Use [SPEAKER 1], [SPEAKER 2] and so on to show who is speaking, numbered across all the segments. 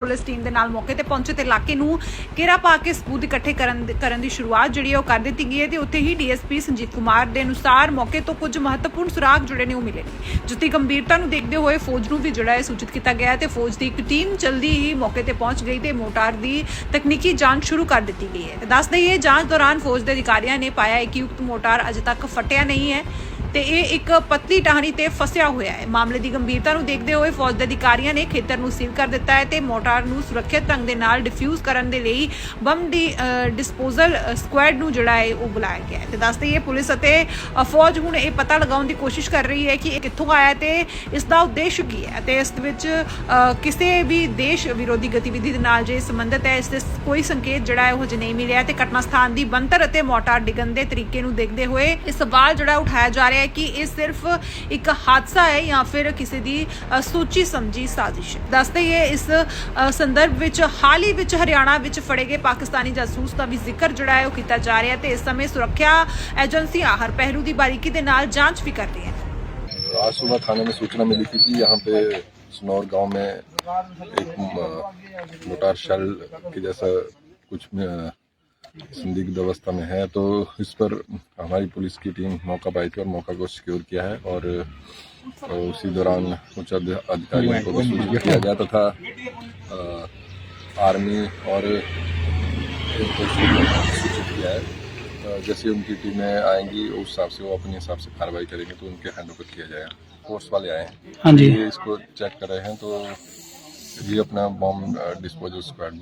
[SPEAKER 1] Police team ਦੇ ਨਾਲ ਮੌਕੇ ਤੇ ਪਹੁੰਚੇ ਤੇ ਇਲਾਕੇ ਨੂੰ ਘੇਰਾ ਪਾ ਕੇ ਸਬੂਤ ਇਕੱਠੇ ਕਰਨ ਕਰਨ ਦੀ ਸ਼ੁਰੂਆਤ ਜਿਹੜੀ ਉਹ ਕਰ ਦਿੱਤੀ ਗਈ ਹੈ ਤੇ ਉੱਥੇ ਹੀ ਡੀਐਸਪੀ ਸੰਜੀਵ ਕੁਮਾਰ ਦੇ ਅਨੁਸਾਰ ਮੌਕੇ ਤੋਂ ਕੁਝ ਮਹੱਤਵਪੂਰਨ ਸੁਰਾਗ ਜੁੜੇ ਨੇ ਉਹ ਮਿਲੇ ਨੇ ਜਿਸ ਦੀ ਗੰਭੀਰਤਾ ਨੂੰ ਦੇਖਦੇ ਹੋਏ ਫੌਜ ਨੂੰ ਵੀ ਜਿਹੜਾ ਹੈ ਸੂਚਿਤ ਕੀਤਾ ਗਿਆ ਹੈ ਤੇ ਫੌਜ ਦੀ ਇੱਕ ਟੀਮ ਜਲਦੀ ਹੀ ਮੌਕੇ ਤੇ ਪਹੁੰਚ ਗਈ ਤੇ ਮੋਟਾਰ ਦੀ ਤਕਨੀਕੀ ਜਾਂਚ ਸ਼ੁਰੂ ਕਰ ਦਿੱਤੀ ਗਈ ਹੈ। ਦੱਸ ਦਈਏ, ਜਾਂਚ ਦੌਰਾਨ ਫੌਜ ਦੇ ਅਧਿਕਾਰੀਆਂ ਨੇ ਪਾਇਆ ਹੈ ਕਿ ਉਕਤ ਮੋਟਾਰ ਅਜੇ ਤੱਕ ਫਟਿਆ ਨਹੀਂ ਹੈ। ਤੇ ਇਹ ਇੱਕ ਪਤਲੀ ਟਾਹਣੀ ਤੇ ਫਸਿਆ ਹੋਇਆ ਹੈ। ਮਾਮਲੇ ਦੀ ਗੰਭੀਰਤਾ ਨੂੰ ਦੇਖਦੇ ਹੋਏ ਫੌਜ ਦੇ ਅਧਿਕਾਰੀਆਂ ਨੇ ਖੇਤਰ ਨੂੰ ਸੀਲ ਕਰ ਦਿੱਤਾ ਹੈ ਤੇ ਮੋਟਾਰ ਨੂੰ ਸੁਰੱਖਿਅਤ ਢੰਗ ਦੇ ਨਾਲ ਡਿਫਿਊਜ਼ ਕਰਨ ਦੇ ਲਈ ਬੰਬ ਦੀ ਡਿਸਪੋਜ਼ਲ ਸਕੁਐਡ ਨੂੰ ਜਿਹੜਾ ਹੈ ਉਹ ਬੁਲਾਇਆ ਗਿਆ ਹੈ। ਤੇ ਦੱਸ ਦਈਏ ਪੁਲਿਸ ਅਤੇ ਫੌਜ ਹੁਣ ਇਹ ਪਤਾ ਲਗਾਉਣ ਦੀ ਕੋਸ਼ਿਸ਼ ਕਰ ਰਹੀ ਹੈ ਕਿ ਇਹ ਕਿੱਥੋਂ ਆਇਆ ਤੇ ਇਸ ਦਾ ਉਦੇਸ਼ ਕੀ ਹੈ ਤੇ ਇਸ ਵਿੱਚ ਕਿਸੇ ਵੀ ਦੇਸ਼ ਵਿਰੋਧੀ ਗਤੀਵਿਧੀ ਦੇ ਨਾਲ ਜੇ ਸੰਬੰਧਿਤ ਹੈ, ਇਸ ਦੇ ਕੋਈ ਸੰਕੇਤ ਜਿਹੜਾ ਹੈ ਉਹ ਹਜੇ ਨਹੀਂ ਮਿਲਿਆ ਤੇ ਘਟਨਾ ਸਥਾਨ ਦੀ ਬੰਤਰ ਅਤੇ ਮੋਟਾਰ ਡਿੱਗਣ ਦੇ ਤਰੀਕੇ ਨੂੰ ਦੇਖਦੇ ਹੋਏ ਇਹ ਸਵਾਲ ਜਿਹੜਾ ਉਠਾਇਆ ਜਾ ਰਿਹਾ ਹੈ ਕਿ ਇਹ ਸਿਰਫ ਇੱਕ ਹਾਦਸਾ ਹੈ ਜਾਂ ਫਿਰ ਕਿਸੇ ਦੀ ਅ, ਸੋਚੀ ਸਮਝੀ ਸਾਜ਼ਿਸ਼ ਹੈ ਦੱਸਦੇ ਹੀ ਇਸ ਅ, ਸੰਦਰਭ ਵਿੱਚ ਹਾਲ ਹੀ ਵਿੱਚ ਹਰਿਆਣਾ ਵਿੱਚ ਫੜੇ ਗਏ ਪਾਕਿਸਤਾਨੀ ਜਾਸੂਸ ਦਾ ਵੀ ਜ਼ਿਕਰ ਜਿਹੜਾ ਹੈ ਉਹ ਕੀਤਾ ਜਾ ਰਿਹਾ ਹੈ ਤੇ ਇਸ ਸਮੇਂ ਸੁਰੱਖਿਆ ਏਜੰਸੀਆਂ ਹਰ ਪਹਿਲੂ ਦੀ ਬਾਰੀਕੀ ਦੇ ਨਾਲ ਜਾਂਚ ਵੀ ਕਰ ਰਹੀਆਂ ਹਨ
[SPEAKER 2] आज सुबह थाने में सूचना मिली थी कि यहाँ पे सनौर गांव में एक म- मोटार शेल के जैसा कुछ म- संदिग्ध अवस्था में है तो इस पर हमारी पुलिस की टीम मौका पाई थी और मौका को सिक्योर किया है और उसी दौरान उच्च अधि- अधिकारियों को सूचित किया गया तथा आर्मी और सूचित किया है। जैसे उनकी टीमें आएँगी उस हिसाब से वो अपने हिसाब से कार्रवाई करेंगे तो उनके हैंड ओवर किया जाएगा। फोर्स वाले आए हैं।
[SPEAKER 3] हाँ जी।
[SPEAKER 2] इसको चेक कर रहे हैं तो जी अपना बॉम्ब डिस्पोजल स्क्वाड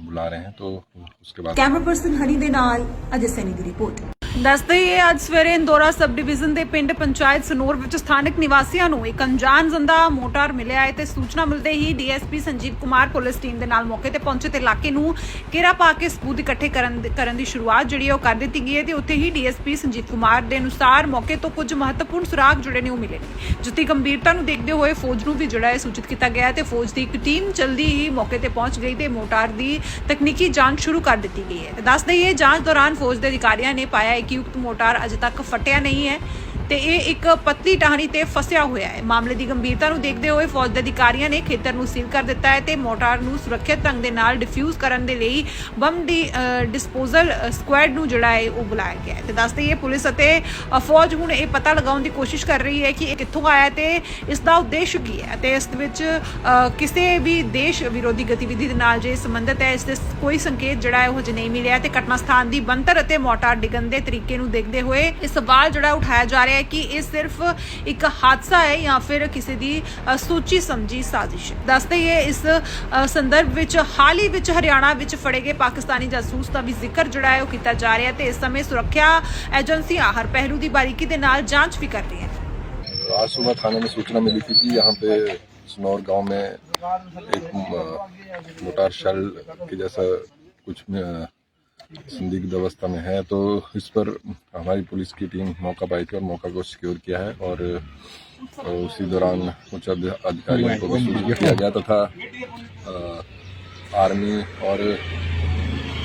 [SPEAKER 2] बुला रहे हैं तो उसके बाद
[SPEAKER 4] कैमरा पर्सन हनी दे नाल अजय सैनी की रिपोर्ट
[SPEAKER 1] ਦੱਸਦੇ ਹੀ ਅੱਜ ਸਵੇਰੇ ਇੰਦੋਰਾ ਸਬ ਡਿਵੀਜ਼ਨ ਦੇ ਪਿੰਡ ਪੰਚਾਇਤ ਸਨੋਰ ਵਿੱਚ ਸਥਾਨਕ ਨਿਵਾਸੀਆਂ ਨੂੰ ਇੱਕ ਅਣਜਾਣ ਜ਼ੰਦਾ ਮੋਟਾਰ ਮਿਲਿਆ ਹੈ ਤੇ ਸੂਚਨਾ ਮਿਲਦੇ ਹੀ DSP Sanjeev Kumar police team ਦੇ ਨਾਲ ਮੌਕੇ ਤੇ ਪਹੁੰਚੇ ਤੇ ਇਲਾਕੇ ਨੂੰ ਘੇਰਾ ਪਾ ਕੇ ਸਬੂਤ ਇਕੱਠੇ ਕਰਨ ਕਰਨ ਦੀ ਸ਼ੁਰੂਆਤ ਜਿਹੜੀ ਹੈ ਉਹ ਕਰ ਦਿੱਤੀ ਗਈ ਹੈ ਤੇ ਉੱਥੇ ਹੀ ਡੀਐਸਪੀ ਸੰਜੀਵ ਕੁਮਾਰ ਦੇ ਅਨੁਸਾਰ ਮੌਕੇ ਤੋਂ ਕੁਝ ਮਹੱਤਵਪੂਰਨ ਸੁਰਾਗ ਜੁੜੇ ਨੇ, ਉਹ ਮਿਲੇ ਨੇ। ਜਿਸ ਦੀ ਗੰਭੀਰਤਾ ਨੂੰ ਦੇਖਦੇ ਹੋਏ ਫੌਜ ਨੂੰ ਵੀ ਜਿਹੜਾ ਹੈ ਸੂਚਿਤ ਕੀਤਾ ਗਿਆ ਹੈ ਤੇ ਫੌਜ ਦੀ ਇੱਕ ਟੀਮ ਜਲਦੀ ਹੀ ਮੌਕੇ ਤੇ ਪਹੁੰਚ ਗਈ ਤੇ ਮੋਟਾਰ ਦੀ ਤਕਨੀਕੀ ਜਾਂਚ ਸ਼ੁਰੂ ਕਰ ਦਿੱਤੀ ਗਈ ਹੈ। ਦੱਸ ਦਈਏ ਜਾਂਚ ਦੌਰਾਨ ਫੌਜ ਦੇ ਅਧਿਕਾਰੀਆਂ ਨੇ ਪਾਇਆ ਹੈ ਕਿ ਮੋਟਾਰ ਅਜੇ ਤੱਕ ਫਟਿਆ ਨਹੀਂ ਹੈ। ਤੇ ਇਹ ਇੱਕ ਪਤਲੀ ਟਾਹਣੀ ਤੇ ਫਸਿਆ ਹੋਇਆ ਹੈ। ਮਾਮਲੇ ਦੀ ਗੰਭੀਰਤਾ ਨੂੰ ਦੇਖਦੇ ਹੋਏ ਫੌਜ ਦੇ ਅਧਿਕਾਰੀਆਂ ਨੇ ਖੇਤਰ ਨੂੰ ਸੀਲ ਕਰ ਦਿੱਤਾ ਹੈ ਤੇ ਮੋਟਾਰ ਨੂੰ ਸੁਰੱਖਿਅਤ ਢੰਗ ਦੇ ਨਾਲ ਡਿਫਿਊਜ਼ ਕਰਨ ਦੇ ਲਈ ਬੰਬ ਦੀ ਡਿਸਪੋਜ਼ਲ ਸਕੁਐਡ ਨੂੰ ਜਿਹੜਾ ਹੈ ਉਹ ਬੁਲਾਇਆ ਗਿਆ ਹੈ। ਤੇ ਦੱਸ ਦਈਏ ਪੁਲਿਸ ਅਤੇ ਫੌਜ ਹੁਣ ਇਹ ਪਤਾ ਲਗਾਉਣ ਦੀ ਕੋਸ਼ਿਸ਼ ਕਰ ਰਹੀ ਹੈ ਕਿ ਇਹ ਕਿੱਥੋਂ ਆਇਆ ਤੇ ਇਸ ਦਾ ਉਦੇਸ਼ ਕੀ ਹੈ ਤੇ ਇਸ ਵਿੱਚ ਕਿਸੇ ਵੀ ਦੇਸ਼ ਵਿਰੋਧੀ ਗਤੀਵਿਧੀ ਦੇ ਨਾਲ ਜੇ ਸੰਬੰਧਿਤ ਹੈ, ਇਸ ਦੇ ਕੋਈ ਸੰਕੇਤ ਜਿਹੜਾ ਹੈ ਉਹ ਹਜੇ ਨਹੀਂ ਮਿਲਿਆ ਤੇ ਘਟਨਾ ਸਥਾਨ ਦੀ ਬੰਤਰ ਅਤੇ ਮੋਟਾਰ ਡਿੱਗਣ ਦੇ ਤਰੀਕੇ ਨੂੰ ਦੇਖਦੇ ਹੋਏ ਇਹ ਸਵਾਲ ਜਿਹੜਾ ਉਠਾਇਆ ਜਾ ਰਿਹਾ ਹੈ ਕਿ ਇਹ ਸਿਰਫ ਇੱਕ ਹਾਦਸਾ ਹੈ ਜਾਂ ਫਿਰ ਕਿਸੇ ਦੀ ਅ, ਸੋਚੀ ਸਮਝੀ ਸਾਜ਼ਿਸ਼ ਹੈ ਦੱਸਦੇ ਹੀ ਇਸ ਅ, ਸੰਦਰਭ ਵਿੱਚ ਹਾਲ ਹੀ ਵਿੱਚ ਹਰਿਆਣਾ ਵਿੱਚ ਫੜੇ ਗਏ ਪਾਕਿਸਤਾਨੀ ਜਾਸੂਸ ਦਾ ਵੀ ਜ਼ਿਕਰ ਜਿਹੜਾ ਹੈ ਉਹ ਕੀਤਾ ਜਾ ਰਿਹਾ ਹੈ ਤੇ ਇਸ ਸਮੇਂ ਸੁਰੱਖਿਆ ਏਜੰਸੀਆਂ ਹਰ ਪਹਿਲੂ ਦੀ ਬਾਰੀਕੀ ਦੇ ਨਾਲ ਜਾਂਚ ਵੀ ਕਰ ਰਹੀਆਂ ਹਨ
[SPEAKER 2] आज सुबह थाने में सूचना मिली थी कि यहाँ पे सनौर गांव में एक म- मोटार शेल के जैसा कुछ म- संदिग्ध अवस्था में है तो इस पर हमारी पुलिस की टीम मौका पाई थी और मौका को सिक्योर किया है और उसी दौरान उच्च अधि- अधिकारियों को भी सूचित किया गया तथा आर्मी और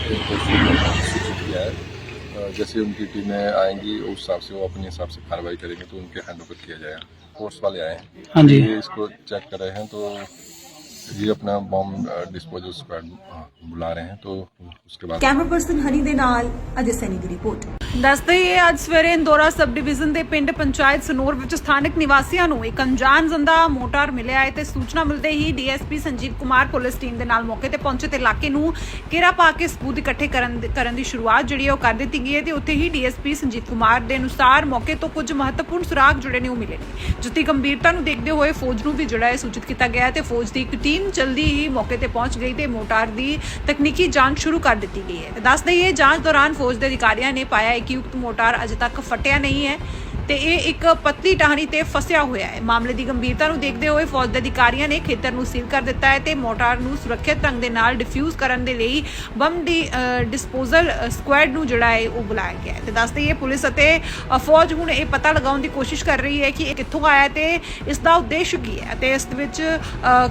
[SPEAKER 2] सूचित किया है। जैसे उनकी टीमें आएँगी उस हिसाब से वो अपने हिसाब से कार्रवाई करेंगे तो उनके हैंड ओवर किया जाएगा। फोर्स वाले आए हैं।
[SPEAKER 3] हाँ जी।
[SPEAKER 2] इसको चेक कर रहे हैं तो ये अपना बॉम्ब डिस्पोजल स्क्वाड बुला रहे हैं तो उसके बाद
[SPEAKER 4] ਕੈਮਰਾ ਪਰਸਨ ਹਨੀ ਦੇ ਨਾਲ ਅਜੇ ਸੈਨੀ ਦੀ ਰਿਪੋਰਟ
[SPEAKER 1] ਦੱਸਦੇ ਹੀ ਇਹ ਅੱਜ ਸਵੇਰੇ ਇੰਦੋਰਾ ਸਬ ਡਿਵੀਜ਼ਨ ਦੇ ਪਿੰਡ ਪੰਚਾਇਤ ਸਨੋਰ ਵਿੱਚ ਸਥਾਨਕ ਨਿਵਾਸੀਆਂ ਨੂੰ ਇੱਕ ਅਣਜਾਣ ਜ਼ੰਦਾ ਮੋਟਾਰ ਮਿਲਿਆ ਹੈ ਤੇ ਸੂਚਨਾ ਮਿਲਦੇ ਹੀ DSP Sanjeev Kumar police team ਦੇ ਨਾਲ ਮੌਕੇ ਤੇ ਪਹੁੰਚੇ ਤੇ ਇਲਾਕੇ ਨੂੰ ਘੇਰਾ ਪਾ ਕੇ ਸਬੂਤ ਇਕੱਠੇ ਕਰਨ ਕਰਨ ਦੀ ਸ਼ੁਰੂਆਤ ਜਿਹੜੀ ਹੈ ਉਹ ਕਰ ਦਿੱਤੀ ਗਈ ਹੈ ਤੇ ਉੱਥੇ ਹੀ ਡੀਐਸਪੀ ਸੰਜੀਵ ਕੁਮਾਰ ਦੇ ਅਨੁਸਾਰ ਮੌਕੇ ਤੋਂ ਕੁਝ ਮਹੱਤਵਪੂਰਨ ਸੁਰਾਗ ਜੁੜੇ ਨੇ ਉਹ ਮਿਲੇ ਨੇ ਜਿਸ ਦੀ ਗੰਭੀਰਤਾ ਨੂੰ ਦੇਖਦੇ ਹੋਏ ਫੌਜ ਨੂੰ ਵੀ ਜਿਹੜਾ ਹੈ ਸੂਚਿਤ ਕੀਤਾ ਗਿਆ ਹੈ ਤੇ ਫੌਜ ਦੀ ਇੱਕ ਟੀਮ ਜਲਦੀ ਹੀ ਮੌਕੇ ਤੇ ਪਹੁੰਚ ਗਈ ਤੇ ਮੋਟਾਰ ਦੀ ਤਕਨੀਕੀ ਜਾਂਚ ਸ਼ੁਰੂ ਕਰ ਦਿੱਤੀ ਗਈ ਹੈ। ਦੱਸ ਦਈਏ, ਜਾਂਚ ਦੌਰਾਨ ਫੌਜ ਦੇ ਅਧਿਕਾਰੀਆਂ ਨੇ ਪਾਇਆ ਹੈ ਕਿ ਉਕਤ ਮੋਟਾਰ ਅਜੇ ਤੱਕ ਫਟਿਆ ਨਹੀਂ ਹੈ। ਤੇ ਇਹ ਇੱਕ ਪਤਲੀ ਟਾਹਣੀ ਤੇ ਫਸਿਆ ਹੋਇਆ ਹੈ। ਮਾਮਲੇ ਦੀ ਗੰਭੀਰਤਾ ਨੂੰ ਦੇਖਦੇ ਹੋਏ ਫੌਜ ਦੇ ਅਧਿਕਾਰੀਆਂ ਨੇ ਖੇਤਰ ਨੂੰ ਸੀਲ ਕਰ ਦਿੱਤਾ ਹੈ ਤੇ ਮੋਟਾਰ ਨੂੰ ਸੁਰੱਖਿਅਤ ਢੰਗ ਦੇ ਨਾਲ ਡਿਫਿਊਜ਼ ਕਰਨ ਦੇ ਲਈ ਬੰਬ ਦੀ ਡਿਸਪੋਜ਼ਲ ਸਕੁਐਡ ਨੂੰ ਜਿਹੜਾ ਹੈ ਉਹ ਬੁਲਾਇਆ ਗਿਆ ਹੈ। ਤੇ ਦੱਸ ਦਈਏ, ਪੁਲਿਸ ਅਤੇ ਫੌਜ ਹੁਣ ਇਹ ਪਤਾ ਲਗਾਉਣ ਦੀ ਕੋਸ਼ਿਸ਼ ਕਰ ਰਹੀ ਹੈ ਕਿ ਇਹ ਕਿੱਥੋਂ ਆਇਆ ਤੇ ਇਸ ਦਾ ਉਦੇਸ਼ ਕੀ ਹੈ ਤੇ ਇਸ ਵਿੱਚ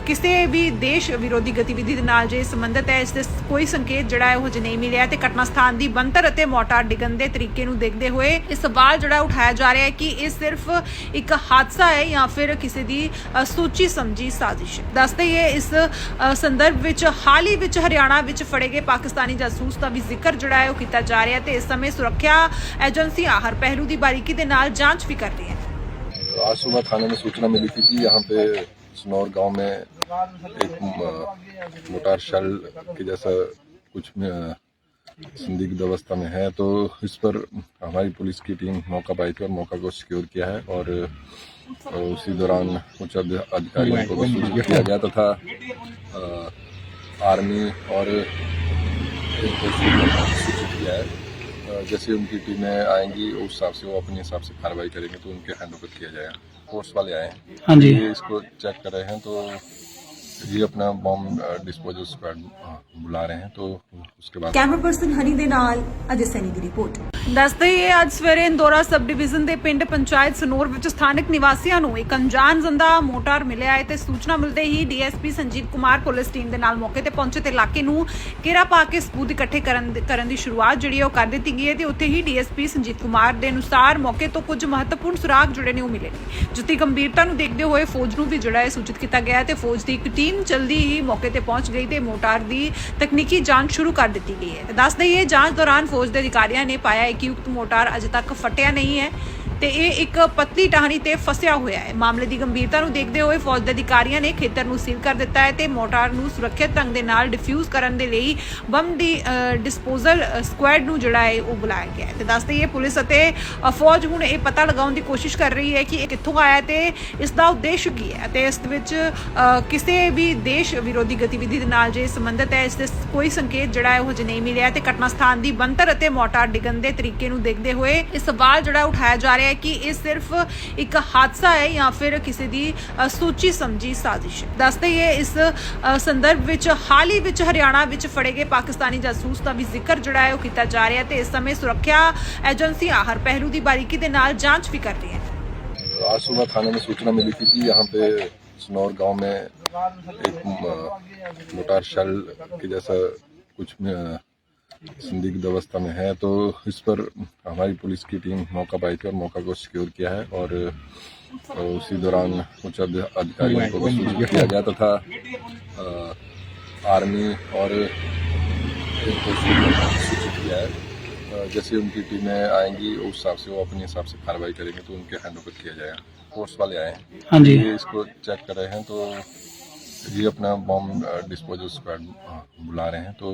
[SPEAKER 1] ਕਿਸੇ ਵੀ ਦੇਸ਼ ਵਿਰੋਧੀ ਗਤੀਵਿਧੀ ਦੇ ਨਾਲ ਜੇ ਸੰਬੰਧਿਤ ਹੈ, ਇਸ ਦੇ ਕੋਈ ਸੰਕੇਤ ਜਿਹੜਾ ਹੈ ਉਹ ਹਜੇ ਨਹੀਂ ਮਿਲਿਆ ਤੇ ਘਟਨਾ ਸਥਾਨ ਦੀ ਬੰਤਰ ਅਤੇ ਮੋਟਾਰ ਡਿੱਗਣ ਦੇ ਤਰੀਕੇ ਨੂੰ ਦੇਖਦੇ ਹੋਏ ਇਹ ਸਵਾਲ ਜਿਹੜਾ ਉਠਾਇਆ ਜਾ ਰਿਹਾ ਹੈ ਹੈ ਕਿ ਇਹ ਸਿਰਫ ਇੱਕ ਹਾਦਸਾ ਹੈ ਜਾਂ ਫਿਰ ਕਿਸੇ ਦੀ ਅ, ਸੋਚੀ ਸਮਝੀ ਸਾਜ਼ਿਸ਼ ਹੈ ਦੱਸਦੇ ਹੀ ਇਹ ਇਸ ਅ, ਸੰਦਰਭ ਵਿੱਚ ਹਾਲ ਹੀ ਵਿੱਚ ਹਰਿਆਣਾ ਵਿੱਚ ਫੜੇ ਗਏ ਪਾਕਿਸਤਾਨੀ ਜਾਸੂਸ ਦਾ ਵੀ ਜ਼ਿਕਰ ਜਿਹੜਾ ਹੈ ਉਹ ਕੀਤਾ ਜਾ ਰਿਹਾ ਹੈ ਤੇ ਇਸ ਸਮੇਂ ਸੁਰੱਖਿਆ ਏਜੰਸੀਆਂ ਹਰ ਪਹਿਲੂ ਦੀ ਬਾਰੀਕੀ ਦੇ ਨਾਲ ਜਾਂਚ ਵੀ ਕਰ ਰਹੀਆਂ ਹਨ
[SPEAKER 2] आज सुबह थाने में सूचना मिली थी कि यहाँ पे सनौर गांव में एक म, मोटार शेल के जैसा कुछ अ, संदिग्ध अवस्था में है तो इस पर हमारी पुलिस की टीम मौका पाई थी और मौका को सिक्योर किया है और उसी दौरान उच्च अधिकारियों को सूचित किया गया तथा आर्मी और सूचित किया है। जैसे उनकी टीमें आएँगी उस हिसाब से वो अपने हिसाब से कार्रवाई करेंगे तो उनके हैंड ओवर किया जाएगा। फोर्स वाले आए हैं।
[SPEAKER 3] हाँ जी।
[SPEAKER 2] इसको चेक कर रहे हैं तो ये अपना बॉम्ब डिस्पोजल स्क्वाड बुला रहे हैं तो उसके बाद
[SPEAKER 4] ਕੈਮਰਾ ਪਰਸਨ ਹਨੀ ਦੇ ਨਾਲ ਅਜੇ ਸੈਨੀ ਦੀ ਰਿਪੋਰਟ
[SPEAKER 1] ਦੱਸਦੇ ਹੀ ਇਹ ਅੱਜ ਸਵੇਰੇ ਇੰਦੋਰਾ ਸਬ ਡਿਵੀਜ਼ਨ ਦੇ ਪਿੰਡ ਪੰਚਾਇਤ ਸਨੌਰ ਵਿੱਚ ਸਥਾਨਕ ਨਿਵਾਸੀਆਂ ਨੂੰ ਇੱਕ ਅਣਜਾਣ ਜ਼ੰਦਾ ਮੋਟਾਰ ਮਿਲਿਆ ਹੈ ਤੇ ਸੂਚਨਾ ਮਿਲਦੇ ਹੀ DSP Sanjeev Kumar police team ਦੇ ਨਾਲ ਮੌਕੇ ਤੇ ਪਹੁੰਚੇ ਤੇ ਇਲਾਕੇ ਨੂੰ ਘੇਰਾ ਪਾ ਕੇ ਸਬੂਤ ਇਕੱਠੇ ਕਰਨ ਕਰਨ ਦੀ ਸ਼ੁਰੂਆਤ ਜਿਹੜੀ ਹੈ ਉਹ ਕਰ ਦਿੱਤੀ ਗਈ ਹੈ ਤੇ ਉੱਥੇ ਹੀ ਡੀਐਸਪੀ ਸੰਜੀਵ ਕੁਮਾਰ ਦੇ ਅਨੁਸਾਰ ਮੌਕੇ ਤੋਂ ਕੁਝ ਮਹੱਤਵਪੂਰਨ ਸੁਰਾਗ ਜੁੜੇ ਨੇ ਉਹ ਮਿਲੇ ਨੇ ਜਿੱਤੀ ਗੰਭੀਰਤਾ ਨੂੰ ਦੇਖਦੇ ਹੋਏ ਫੌਜ ਨੂੰ ਵੀ ਜਿਹੜਾ ਹੈ ਸੂਚਿਤ ਕੀਤਾ ਗਿਆ ਹੈ ਤੇ ਫੌਜ ਦੀ ਇੱਕ ਟੀਮ ਜਲਦੀ ਹੀ ਮੌਕੇ ਤੇ ਪਹੁੰਚ ਗਈ ਤੇ ਮੋਟਾਰ ਦੀ ਤਕਨੀਕੀ ਜਾਂਚ ਸ਼ੁਰੂ ਕਰ ਦਿੱਤੀ ਗਈ ਹੈ। ਦੱਸ ਦਈਏ ਜਾਂਚ ਦੌਰਾਨ ਫੌਜ ਦੇ ਅਧਿਕਾਰੀਆਂ ਨੇ ਪਾਇਆ ਕਿ ਉਕਤ ਮੋਟਾਰ ਅਜੇ ਤੱਕ ਫਟਿਆ ਨਹੀਂ ਹੈ। ਤੇ ਇਹ ਇੱਕ ਪਤਲੀ ਟਾਹਣੀ ਤੇ ਫਸਿਆ ਹੋਇਆ ਹੈ। ਮਾਮਲੇ ਦੀ ਗੰਭੀਰਤਾ ਨੂੰ ਦੇਖਦੇ ਹੋਏ ਫੌਜ ਦੇ ਅਧਿਕਾਰੀਆਂ ਨੇ ਖੇਤਰ ਨੂੰ ਸੀਲ ਕਰ ਦਿੱਤਾ ਹੈ ਤੇ ਮੋਟਾਰ ਨੂੰ ਸੁਰੱਖਿਅਤ ਢੰਗ ਦੇ ਨਾਲ ਡਿਫਿਊਜ਼ ਕਰਨ ਦੇ ਲਈ ਬੰਬ ਦੀ ਡਿਸਪੋਜ਼ਲ ਸਕੁਐਡ ਨੂੰ ਜਿਹੜਾ ਹੈ ਉਹ ਬੁਲਾਇਆ ਗਿਆ ਹੈ। ਤੇ ਦੱਸ ਦਈਏ ਪੁਲਿਸ ਅਤੇ ਫੌਜ ਹੁਣ ਇਹ ਪਤਾ ਲਗਾਉਣ ਦੀ ਕੋਸ਼ਿਸ਼ ਕਰ ਰਹੀ ਹੈ ਕਿ ਇਹ ਕਿੱਥੋਂ ਆਇਆ ਹੈ ਤੇ ਇਸ ਦਾ ਉਦੇਸ਼ ਕੀ ਹੈ ਤੇ ਇਸ ਵਿੱਚ ਕਿਸੇ ਵੀ ਦੇਸ਼ ਵਿਰੋਧੀ ਗਤੀਵਿਧੀ ਦੇ ਨਾਲ ਜੇ ਸੰਬੰਧਿਤ ਹੈ, ਇਸ ਦੇ ਕੋਈ ਸੰਕੇਤ ਜਿਹੜਾ ਹੈ ਉਹ ਹਜੇ ਨਹੀਂ ਮਿਲਿਆ ਤੇ ਘਟਨਾ ਸਥਾਨ ਦੀ ਬੰਤਰ ਅਤੇ ਮੋਟਾਰ ਡਿੱਗਣ ਦੇ ਤਰੀਕੇ ਨੂੰ ਦੇਖਦੇ ਹੋਏ ਇਹ ਸਵਾਲ ਜਿਹੜਾ ਉਠਾਇਆ ਜਾ ਰਿਹਾ ਹੈ ਕਿ ਇਹ ਸਿਰਫ ਇੱਕ ਹਾਦਸਾ ਹੈ ਜਾਂ ਫਿਰ ਕਿਸੇ ਦੀ ਅ, ਸੋਚੀ ਸਮਝੀ ਸਾਜ਼ਿਸ਼ ਹੈ ਦੱਸਦੇ ਹੀ ਇਹ ਇਸ ਅ, ਸੰਦਰਭ ਵਿੱਚ ਹਾਲ ਹੀ ਵਿੱਚ ਹਰਿਆਣਾ ਵਿੱਚ ਫੜੇ ਗਏ ਪਾਕਿਸਤਾਨੀ ਜਾਸੂਸ ਦਾ ਵੀ ਜ਼ਿਕਰ ਜਿਹੜਾ ਹੈ ਉਹ ਕੀਤਾ ਜਾ ਰਿਹਾ ਹੈ ਤੇ ਇਸ ਸਮੇਂ ਸੁਰੱਖਿਆ ਏਜੰਸੀਆਂ ਹਰ ਪਹਿਲੂ ਦੀ ਬਾਰੀਕੀ ਦੇ ਨਾਲ ਜਾਂਚ ਵੀ ਕਰ ਰਹੀਆਂ ਹਨ
[SPEAKER 2] आज सुबह थाने में सूचना मिली थी कि यहाँ पे सनौर गांव में एक म, मोटार शेल के जैसा कुछ अ, संदिग्ध अवस्था में है तो इस पर हमारी पुलिस की टीम मौका पाई थी और मौका को सिक्योर किया है और उसी दौरान उच्च अधिकारियों को सूचित किया गया तथा आर्मी और सूचित किया है। जैसे उनकी टीमें आएँगी उस हिसाब से वो अपने हिसाब से कार्रवाई करेंगे तो उनके हैंड ओवर किया जाएगा। फोर्स वाले आए हैं।
[SPEAKER 3] हाँ जी।
[SPEAKER 2] इसको चेक कर रहे हैं तो जी अपना बॉम्ब डिस्पोजल स्क्वाड बुला रहे हैं तो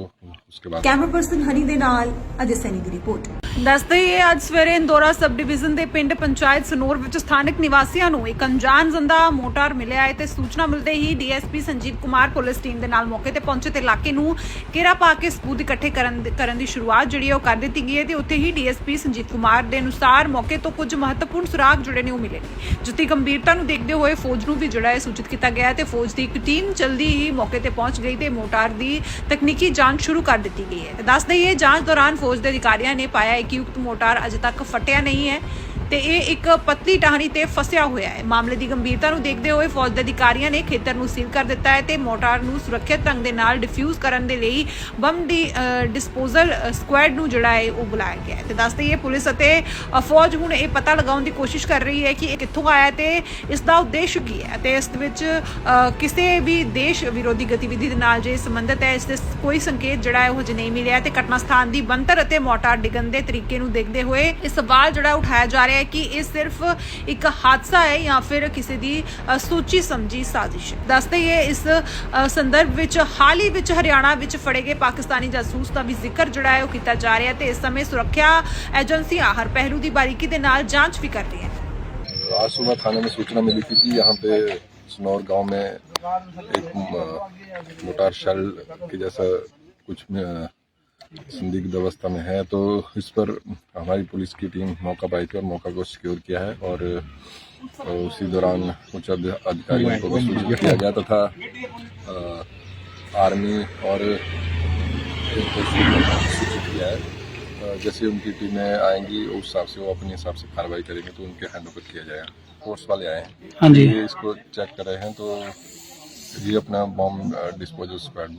[SPEAKER 2] उसके बाद
[SPEAKER 4] कैमरा पर्सन हनी दे नाल अजय सैनी की रिपोर्ट
[SPEAKER 1] ਦੱਸਦੇ ਹੀ ਅੱਜ ਸਵੇਰੇ ਇੰਦੋਰਾ ਸਬ ਡਿਵੀਜ਼ਨ ਦੇ ਪਿੰਡ ਪੰਚਾਇਤ ਸਨੌਰ ਵਿੱਚ ਸਥਾਨਕ ਨਿਵਾਸੀਆਂ ਨੂੰ ਇੱਕ ਅਣਜਾਣ ਜ਼ੰਦਾ ਮੋਟਾਰ ਮਿਲਿਆ ਹੈ ਤੇ ਸੂਚਨਾ ਮਿਲਦੇ ਹੀ DSP Sanjeev Kumar police team ਦੇ ਨਾਲ ਮੌਕੇ ਤੇ ਪਹੁੰਚੇ ਤੇ ਇਲਾਕੇ ਨੂੰ ਘੇਰਾ ਪਾ ਕੇ ਸਬੂਤ ਇਕੱਠੇ ਕਰਨ ਕਰਨ ਦੀ ਸ਼ੁਰੂਆਤ ਜਿਹੜੀ ਹੈ ਉਹ ਕਰ ਦਿੱਤੀ ਗਈ ਹੈ ਤੇ ਉੱਥੇ ਹੀ ਡੀਐਸਪੀ ਸੰਜੀਵ ਕੁਮਾਰ ਦੇ ਅਨੁਸਾਰ ਮੌਕੇ ਤੋਂ ਕੁਝ ਮਹੱਤਵਪੂਰਨ ਸੁਰਾਗ ਜੁੜੇ ਨੇ, ਉਹ ਮਿਲੇ ਨੇ। ਜਿੱਤੀ ਗੰਭੀਰਤਾ ਨੂੰ ਦੇਖਦੇ ਹੋਏ ਫੌਜ ਨੂੰ ਵੀ ਜਿਹੜਾ ਹੈ ਸੂਚਿਤ ਕੀਤਾ ਗਿਆ ਹੈ ਤੇ ਫੌਜ ਦੀ ਇੱਕ ਟੀਮ ਜਲਦੀ ਹੀ ਮੌਕੇ ਤੇ ਪਹੁੰਚ ਗਈ ਤੇ ਮੋਟਾਰ ਦੀ ਤਕਨੀਕੀ ਜਾਂਚ ਸ਼ੁਰੂ ਕਰ ਦਿੱਤੀ ਗਈ ਹੈ। ਦੱਸ ਦਈਏ ਜਾਂਚ ਦੌਰਾਨ ਫੌਜ ਦੇ ਅਧਿਕਾਰੀਆਂ ਨੇ ਪਾਇਆ ਕਿ ਉਕਤ ਮੋਟਾਰ ਅਜੇ ਤੱਕ ਫਟਿਆ ਨਹੀਂ ਹੈ। ਤੇ ਇਹ ਇੱਕ ਪਤਲੀ ਟਾਹਣੀ ਤੇ ਫਸਿਆ ਹੋਇਆ ਹੈ। ਮਾਮਲੇ ਦੀ ਗੰਭੀਰਤਾ ਨੂੰ ਦੇਖਦੇ ਹੋਏ ਫੌਜ ਦੇ ਅਧਿਕਾਰੀਆਂ ਨੇ ਖੇਤਰ ਨੂੰ ਸੀਲ ਕਰ ਦਿੱਤਾ ਹੈ ਤੇ ਮੋਟਾਰ ਨੂੰ ਸੁਰੱਖਿਅਤ ਢੰਗ ਦੇ ਨਾਲ ਡਿਫਿਊਜ਼ ਕਰਨ ਦੇ ਲਈ ਬੰਬ ਦੀ ਡਿਸਪੋਜ਼ਲ ਸਕੁਐਡ ਨੂੰ ਜਿਹੜਾ ਹੈ ਉਹ ਬੁਲਾਇਆ ਗਿਆ ਹੈ। ਤੇ ਦੱਸ ਦਈਏ ਪੁਲਿਸ ਅਤੇ ਫੌਜ ਹੁਣ ਇਹ ਪਤਾ ਲਗਾਉਣ ਦੀ ਕੋਸ਼ਿਸ਼ ਕਰ ਰਹੀ ਹੈ ਕਿ ਇਹ ਕਿੱਥੋਂ ਆਇਆ ਹੈ ਤੇ ਇਸ ਦਾ ਉਦੇਸ਼ ਕੀ ਹੈ ਤੇ ਇਸ ਵਿੱਚ ਕਿਸੇ ਵੀ ਦੇਸ਼ ਵਿਰੋਧੀ ਗਤੀਵਿਧੀ ਦੇ ਨਾਲ ਜੇ ਸੰਬੰਧਿਤ ਹੈ, ਇਸ ਦੇ ਕੋਈ ਸੰਕੇਤ ਜਿਹੜਾ ਹੈ ਉਹ ਹਜੇ ਨਹੀਂ ਮਿਲਿਆ ਤੇ ਘਟਨਾ ਸਥਾਨ ਦੀ ਬੰਤਰ ਅਤੇ ਮੋਟਾਰ ਡਿੱਗਣ ਦੇ ਤਰੀਕੇ ਨੂੰ ਦੇਖਦੇ ਹੋਏ ਇਹ ਸਵਾਲ ਜਿਹੜਾ ਉਠਾਇਆ ਜਾ ਰਿਹਾ ਹੈ ਕਿ ਇਹ ਸਿਰਫ ਇੱਕ ਹਾਦਸਾ ਹੈ ਜਾਂ ਫਿਰ ਕਿਸੇ ਦੀ ਅ, ਸੋਚੀ ਸਮਝੀ ਸਾਜ਼ਿਸ਼ ਹੈ ਦੱਸਦੇ ਹੀ ਇਹ ਇਸ ਅ, ਸੰਦਰਭ ਵਿੱਚ ਹਾਲ ਹੀ ਵਿੱਚ ਹਰਿਆਣਾ ਵਿੱਚ ਫੜੇ ਗਏ ਪਾਕਿਸਤਾਨੀ ਜਾਸੂਸ ਦਾ ਵੀ ਜ਼ਿਕਰ ਜਿਹੜਾ ਹੈ ਉਹ ਕੀਤਾ ਜਾ ਰਿਹਾ ਹੈ ਤੇ ਇਸ ਸਮੇਂ ਸੁਰੱਖਿਆ ਏਜੰਸੀਆਂ ਹਰ ਪਹਿਲੂ ਦੀ ਬਾਰੀਕੀ ਦੇ ਨਾਲ ਜਾਂਚ ਵੀ ਕਰ ਰਹੀਆਂ ਹਨ
[SPEAKER 2] आज सुबह थाने में सूचना मिली थी कि यहाँ पे सनौर गांव में एक म, मोटार शेल के जैसा कुछ अ, संदिग्ध अवस्था में है तो इस पर हमारी पुलिस की टीम मौका पाई थी और मौका को सिक्योर किया है और उसी दौरान उच्च अधि- अधिकारियों को भी सूचित किया गया तथा आर्मी और सूचित किया है। जैसे उनकी टीमें आएँगी उस हिसाब से वो अपने हिसाब से कार्रवाई करेंगे तो उनके हैंड ओवर किया जाएगा। फोर्स वाले आए हैं।
[SPEAKER 3] हाँ जी।
[SPEAKER 2] इसको चेक कर रहे हैं तो जी अपना बॉम्ब डिस्पोजल स्क्वाड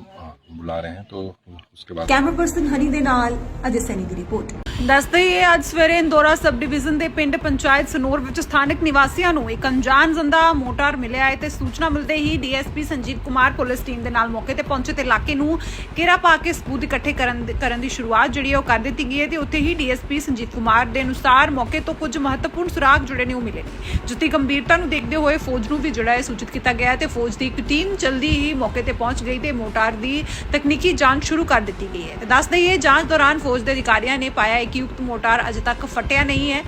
[SPEAKER 2] बुला रहे हैं तो उसके बाद
[SPEAKER 4] कैमरा पर्सन हनी दे नाल अजय सैनी की रिपोर्ट
[SPEAKER 1] ਦੱਸਦੇ ਹੀ ਅੱਜ ਸਵੇਰੇ ਇੰਦੋਰਾ ਸਬ ਡਿਵੀਜ਼ਨ ਦੇ ਪਿੰਡ ਪੰਚਾਇਤ ਸਨੋਰ ਵਿੱਚ ਸਥਾਨਕ ਨਿਵਾਸੀਆਂ ਨੂੰ ਇੱਕ ਅਣਜਾਣ ਜ਼ੰਦਾ ਮੋਟਰ ਮਿਲਿਆ ਹੈ ਤੇ ਸੂਚਨਾ ਮਿਲਦੇ ਹੀ DSP Sanjeev Kumar police team ਦੇ ਨਾਲ ਮੌਕੇ ਤੇ ਪਹੁੰਚੇ ਤੇ ਇਲਾਕੇ ਨੂੰ ਘੇਰਾ ਪਾ ਕੇ ਸਬੂਤ ਇਕੱਠੇ ਕਰਨ ਦੀ- ਕਰਨ ਦੀ ਸ਼ੁਰੂਆਤ ਜਿਹੜੀ ਹੈ ਉਹ ਕਰ ਦਿੱਤੀ ਗਈ ਹੈ ਤੇ ਉੱਥੇ ਹੀ ਡੀਐਸਪੀ ਸੰਜੀਵ ਕੁਮਾਰ ਦੇ ਅਨੁਸਾਰ ਮੌਕੇ ਤੋਂ ਕੁਝ ਮਹੱਤਵਪੂਰਨ ਸੁਰਾਗ ਜਿਹੜੇ ਨੇ, ਉਹ ਮਿਲੇ ਨੇ। ਜਿਸ ਦੀ ਗੰਭੀਰਤਾ ਨੂੰ ਦੇਖਦੇ ਹੋਏ ਫੌਜ ਨੂੰ ਵੀ ਜਿਹੜਾ ਹੈ ਸੂਚਿਤ ਕੀਤਾ ਗਿਆ ਹੈ ਤੇ ਫੌਜ ਦੀ ਇੱਕ ਟੀਮ ਜਲਦੀ ਹੀ ਮੌਕੇ ਤੇ ਪਹੁੰਚ ਗਈ ਤੇ ਮੋਟਾਰ ਦੀ ਤਕਨੀਕੀ ਜਾਂਚ ਸ਼ੁਰੂ ਕਰ ਦਿੱਤੀ ਗਈ ਹੈ। ਤੇ ਦੱਸ ਦਈਏ ਜਾਂਚ ਦੌਰਾਨ ਫੌਜ ਦੇ ਅਧਿਕਾਰੀਆਂ ਨੇ ਪਾਇਆ ਹੈ ਕਿ ਮੋਟਾਰ ਅਜੇ ਤੱਕ ਫਟਿਆ ਨਹੀਂ ਹੈ।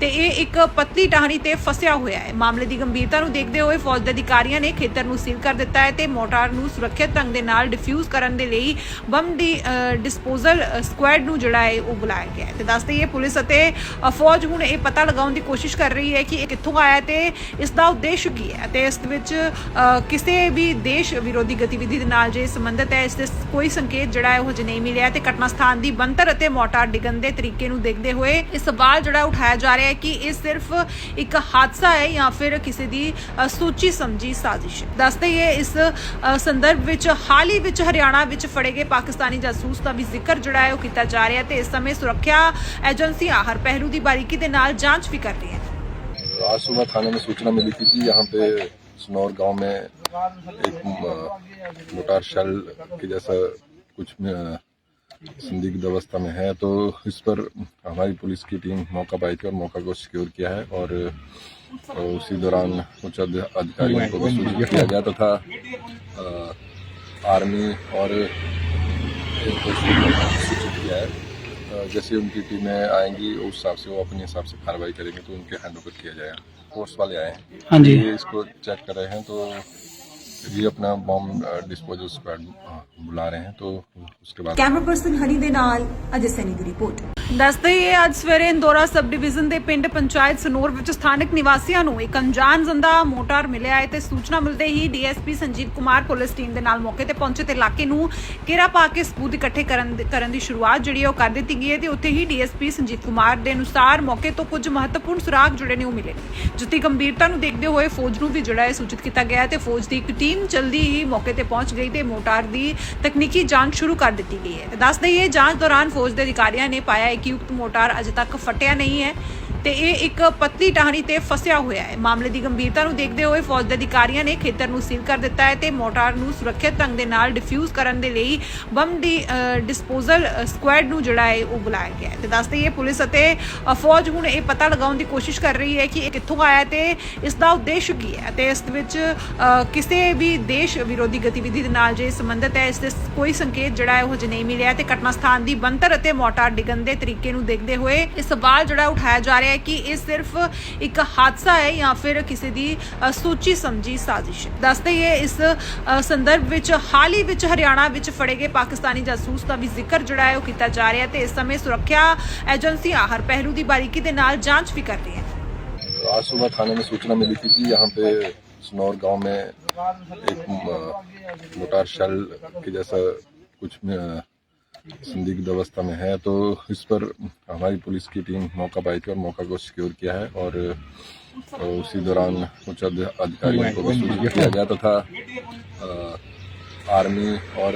[SPEAKER 1] ਤੇ ਇਹ ਇੱਕ ਪਤਲੀ ਟਾਹਣੀ ਤੇ ਫਸਿਆ ਹੋਇਆ ਹੈ। ਮਾਮਲੇ ਦੀ ਗੰਭੀਰਤਾ ਨੂੰ ਦੇਖਦੇ ਹੋਏ ਫੌਜ ਦੇ ਅਧਿਕਾਰੀਆਂ ਨੇ ਖੇਤਰ ਨੂੰ ਸੀਲ ਕਰ ਦਿੱਤਾ ਹੈ ਤੇ ਮੋਟਾਰ ਨੂੰ ਸੁਰੱਖਿਅਤ ਢੰਗ ਦੇ ਨਾਲ ਡਿਫਿਊਜ਼ ਕਰਨ ਦੇ ਲਈ ਬੰਬ ਦੀ ਡਿਸਪੋਜ਼ਲ ਸਕੁਐਡ ਨੂੰ ਜਿਹੜਾ ਹੈ ਉਹ ਬੁਲਾਇਆ ਗਿਆ ਹੈ। ਤੇ ਦੱਸ ਦਈਏ, ਪੁਲਿਸ ਅਤੇ ਫੌਜ ਹੁਣ ਇਹ ਪਤਾ ਲਗਾਉਣ ਦੀ ਕੋਸ਼ਿਸ਼ ਕਰ ਰਹੀ ਹੈ ਕਿ ਇਹ ਕਿੱਥੋਂ ਆਇਆ ਤੇ ਇਸ ਦਾ ਉਦੇਸ਼ ਕੀ ਹੈ ਤੇ ਇਸ ਵਿੱਚ ਕਿਸੇ ਵੀ ਦੇਸ਼ ਵਿਰੋਧੀ ਗਤੀਵਿਧੀ ਦੇ ਨਾਲ ਜੇ ਸੰਬੰਧਿਤ ਹੈ, ਇਸ ਦੇ ਕੋਈ ਸੰਕੇਤ ਜਿਹੜਾ ਹੈ ਉਹ ਹਜੇ ਨਹੀਂ ਮਿਲਿਆ ਤੇ ਘਟਨਾ ਸਥਾਨ ਦੀ ਬੰਤਰ ਅਤੇ ਮੋਟਾਰ ਡਿੱਗਣ ਦੇ ਤਰੀਕੇ ਨੂੰ ਦੇਖਦੇ ਹੋਏ ਇਹ ਸਵਾਲ ਜਿਹੜਾ ਉਠਾਇਆ ਜਾ ਰਿਹਾ ਹੈ ਕਿ ਇਹ ਸਿਰਫ ਇੱਕ ਹਾਦਸਾ ਹੈ ਜਾਂ ਫਿਰ ਕਿਸੇ ਦੀ ਅ, ਸੋਚੀ ਸਮਝੀ ਸਾਜ਼ਿਸ਼ ਹੈ ਦੱਸਦੇ ਹੀ ਇਹ ਇਸ ਅ, ਸੰਦਰਭ ਵਿੱਚ ਹਾਲ ਹੀ ਵਿੱਚ ਹਰਿਆਣਾ ਵਿੱਚ ਫੜੇ ਗਏ ਪਾਕਿਸਤਾਨੀ ਜਾਸੂਸ ਦਾ ਵੀ ਜ਼ਿਕਰ ਜਿਹੜਾ ਹੈ ਉਹ ਕੀਤਾ ਜਾ ਰਿਹਾ ਹੈ ਤੇ ਇਸ ਸਮੇਂ ਸੁਰੱਖਿਆ ਏਜੰਸੀਆਂ ਹਰ ਪਹਿਲੂ ਦੀ ਬਾਰੀਕੀ ਦੇ ਨਾਲ ਜਾਂਚ ਵੀ ਕਰ ਰਹੀਆਂ ਹਨ
[SPEAKER 2] आज सुबह थाने में सूचना मिली थी कि यहाँ पे सनौर गांव में एक म, मोटार शेल के जैसा कुछ अ, संदिग्ध अवस्था में है तो इस पर हमारी पुलिस की टीम मौका पाई थी और मौका को सिक्योर किया है और उसी दौरान उच्च अधिकारियों को भी सूचित किया गया तथा आर्मी और सूचित किया है। जैसे उनकी टीमें आएँगी उस हिसाब से वो अपने हिसाब से कार्रवाई करेंगे तो उनके हैंड ओवर किया जाएगा। फोर्स वाले आए हैं।
[SPEAKER 3] हाँ जी।
[SPEAKER 2] इसको चेक कर रहे हैं तो ये अपना बॉम्ब डिस्पोजल स्क्वाड बुला रहे हैं तो उसके बाद
[SPEAKER 4] ਕੈਮਰਾ ਪਰਸਨ ਹਰੀ ਦੇ ਨਾਲ ਅਜੇ ਸੈਨੀ ਦੀ ਰਿਪੋਰਟ
[SPEAKER 1] ਦੱਸਦੇ ਹੀ ਇਹ ਅੱਜ ਸਵੇਰੇ ਇੰਦੋਰਾ ਸਬ ਡਿਵੀਜ਼ਨ ਦੇ ਪਿੰਡ ਪੰਚਾਇਤ ਸਨੋਰ ਵਿੱਚ ਸਥਾਨਕ ਨਿਵਾਸੀਆਂ ਨੂੰ ਇੱਕ ਅਣਜਾਣ ਜ਼ੰਦਾ ਮੋਟਰ ਮਿਲਿਆ ਹੈ ਤੇ ਸੂਚਨਾ ਮਿਲਦੇ ਹੀ DSP Sanjeev Kumar police team ਦੇ ਨਾਲ ਮੌਕੇ ਤੇ ਪਹੁੰਚੇ ਤੇ ਇਲਾਕੇ ਨੂੰ ਘੇਰਾ ਪਾ ਕੇ ਸਬੂਤ ਇਕੱਠੇ ਕਰਨ ਦੀ- ਕਰਨ ਦੀ ਸ਼ੁਰੂਆਤ ਜਿਹੜੀ ਹੈ ਉਹ ਕਰ ਦਿੱਤੀ ਗਈ ਹੈ ਤੇ ਉੱਥੇ ਹੀ ਡੀਐਸਪੀ ਸੰਜੀਵ ਕੁਮਾਰ ਦੇ ਅਨੁਸਾਰ ਮੌਕੇ ਤੋਂ ਕੁਝ ਮਹੱਤਵਪੂਰਨ ਸੁਰਾਗ ਜਿਹੜੇ ਨੇ ਉਹ ਮਿਲੇ ਨੇ ਜਿਸ ਦੀ ਗੰਭੀਰਤਾ ਨੂੰ ਦੇਖਦੇ ਹੋਏ ਫੌਜ ਨੂੰ ਵੀ ਜਿਹੜਾ ਹੈ ਸੂਚਿਤ ਕੀਤਾ ਗਿਆ ਹੈ ਤੇ ਫੌਜ ਦੀ ਇੱਕ ਟੀਮ ਜਲਦੀ ਹੀ ਮੌਕੇ ਤੇ ਪਹੁੰਚ ਗਈ ਤੇ ਮੋਟਾਰ ਦੀ ਤਕਨੀਕੀ ਜਾਂਚ ਸ਼ੁਰੂ ਕਰ ਦਿੱਤੀ ਗਈ ਹੈ। ਦੱਸ ਦਈਏ, ਜਾਂਚ ਦੌਰਾਨ ਫੌਜ ਦੇ ਅਧਿਕਾਰੀਆਂ ਨੇ ਪਾਇਆ ਹੈ ਕਿ ਉਕਤ ਮੋਟਾਰ ਅਜੇ ਤੱਕ ਫਟਿਆ ਨਹੀਂ ਹੈ। ਤੇ ਇਹ ਇੱਕ ਪਤਲੀ ਟਾਹਣੀ ਤੇ ਫਸਿਆ ਹੋਇਆ ਹੈ। ਮਾਮਲੇ ਦੀ ਗੰਭੀਰਤਾ ਨੂੰ ਦੇਖਦੇ ਹੋਏ ਫੌਜ ਦੇ ਅਧਿਕਾਰੀਆਂ ਨੇ ਖੇਤਰ ਨੂੰ ਸੀਲ ਕਰ ਦਿੱਤਾ ਹੈ ਤੇ ਮੋਟਾਰ ਨੂੰ ਸੁਰੱਖਿਅਤ ਢੰਗ ਦੇ ਨਾਲ ਡਿਫਿਊਜ਼ ਕਰਨ ਦੇ ਲਈ ਬੰਬ ਦੀ ਡਿਸਪੋਜ਼ਲ ਸਕੁਐਡ ਨੂੰ ਜਿਹੜਾ ਹੈ ਉਹ ਬੁਲਾਇਆ ਗਿਆ ਹੈ। ਤੇ ਦੱਸ ਦਈਏ ਪੁਲਿਸ ਅਤੇ ਫੌਜ ਹੁਣ ਇਹ ਪਤਾ ਲਗਾਉਣ ਦੀ ਕੋਸ਼ਿਸ਼ ਕਰ ਰਹੀ ਹੈ ਕਿ ਇਹ ਕਿੱਥੋਂ ਆਇਆ ਤੇ ਇਸ ਦਾ ਉਦੇਸ਼ ਕੀ ਹੈ ਤੇ ਇਸ ਵਿੱਚ ਕਿਸੇ ਵੀ ਦੇਸ਼ ਵਿਰੋਧੀ ਗਤੀਵਿਧੀ ਦੇ ਨਾਲ ਜੇ ਸੰਬੰਧਿਤ ਹੈ, ਇਸ ਦੇ ਕੋਈ ਸੰਕੇਤ ਜਿਹੜਾ ਹੈ ਉਹ ਹਜੇ ਨਹੀਂ ਮਿਲਿਆ ਤੇ ਘਟਨਾ ਸਥਾਨ ਦੀ ਬੰਤਰ ਅਤੇ ਮੋਟਾਰ ਡਿੱਗਣ ਦੇ ਤਰੀਕੇ ਨੂੰ ਦੇਖਦੇ ਹੋਏ ਇਹ ਸਵਾਲ ਜਿਹੜਾ ਉਠਾਇਆ ਜਾ ਰਿਹਾ ਹੈ ਕਿ ਇਹ ਸਿਰਫ ਇੱਕ ਹਾਦਸਾ ਹੈ ਜਾਂ ਫਿਰ ਕਿਸੇ ਦੀ ਅ, ਸੋਚੀ ਸਮਝੀ ਸਾਜ਼ਿਸ਼ ਹੈ ਦੱਸਦੇ ਹੀ ਇਹ ਇਸ ਅ, ਸੰਦਰਭ ਵਿੱਚ ਹਾਲ ਹੀ ਵਿੱਚ ਹਰਿਆਣਾ ਵਿੱਚ ਫੜੇ ਗਏ ਪਾਕਿਸਤਾਨੀ ਜਾਸੂਸ ਦਾ ਵੀ ਜ਼ਿਕਰ ਜਿਹੜਾ ਹੈ ਉਹ ਕੀਤਾ ਜਾ ਰਿਹਾ ਹੈ ਤੇ ਇਸ ਸਮੇਂ ਸੁਰੱਖਿਆ ਏਜੰਸੀਆਂ ਹਰ ਪਹਿਲੂ ਦੀ ਬਾਰੀਕੀ ਦੇ ਨਾਲ ਜਾਂਚ ਵੀ ਕਰ ਰਹੀਆਂ ਹਨ
[SPEAKER 2] आज सुबह थाने में सूचना मिली थी कि यहाँ पे सनौर गांव में एक म, मोटार शेल के जैसा कुछ अ, संदिग्ध अवस्था में है तो इस पर हमारी पुलिस की टीम मौका पाई थी और मौका को सिक्योर किया है और उसी दौरान उच्च अधिकारियों को किया गया तथा आर्मी और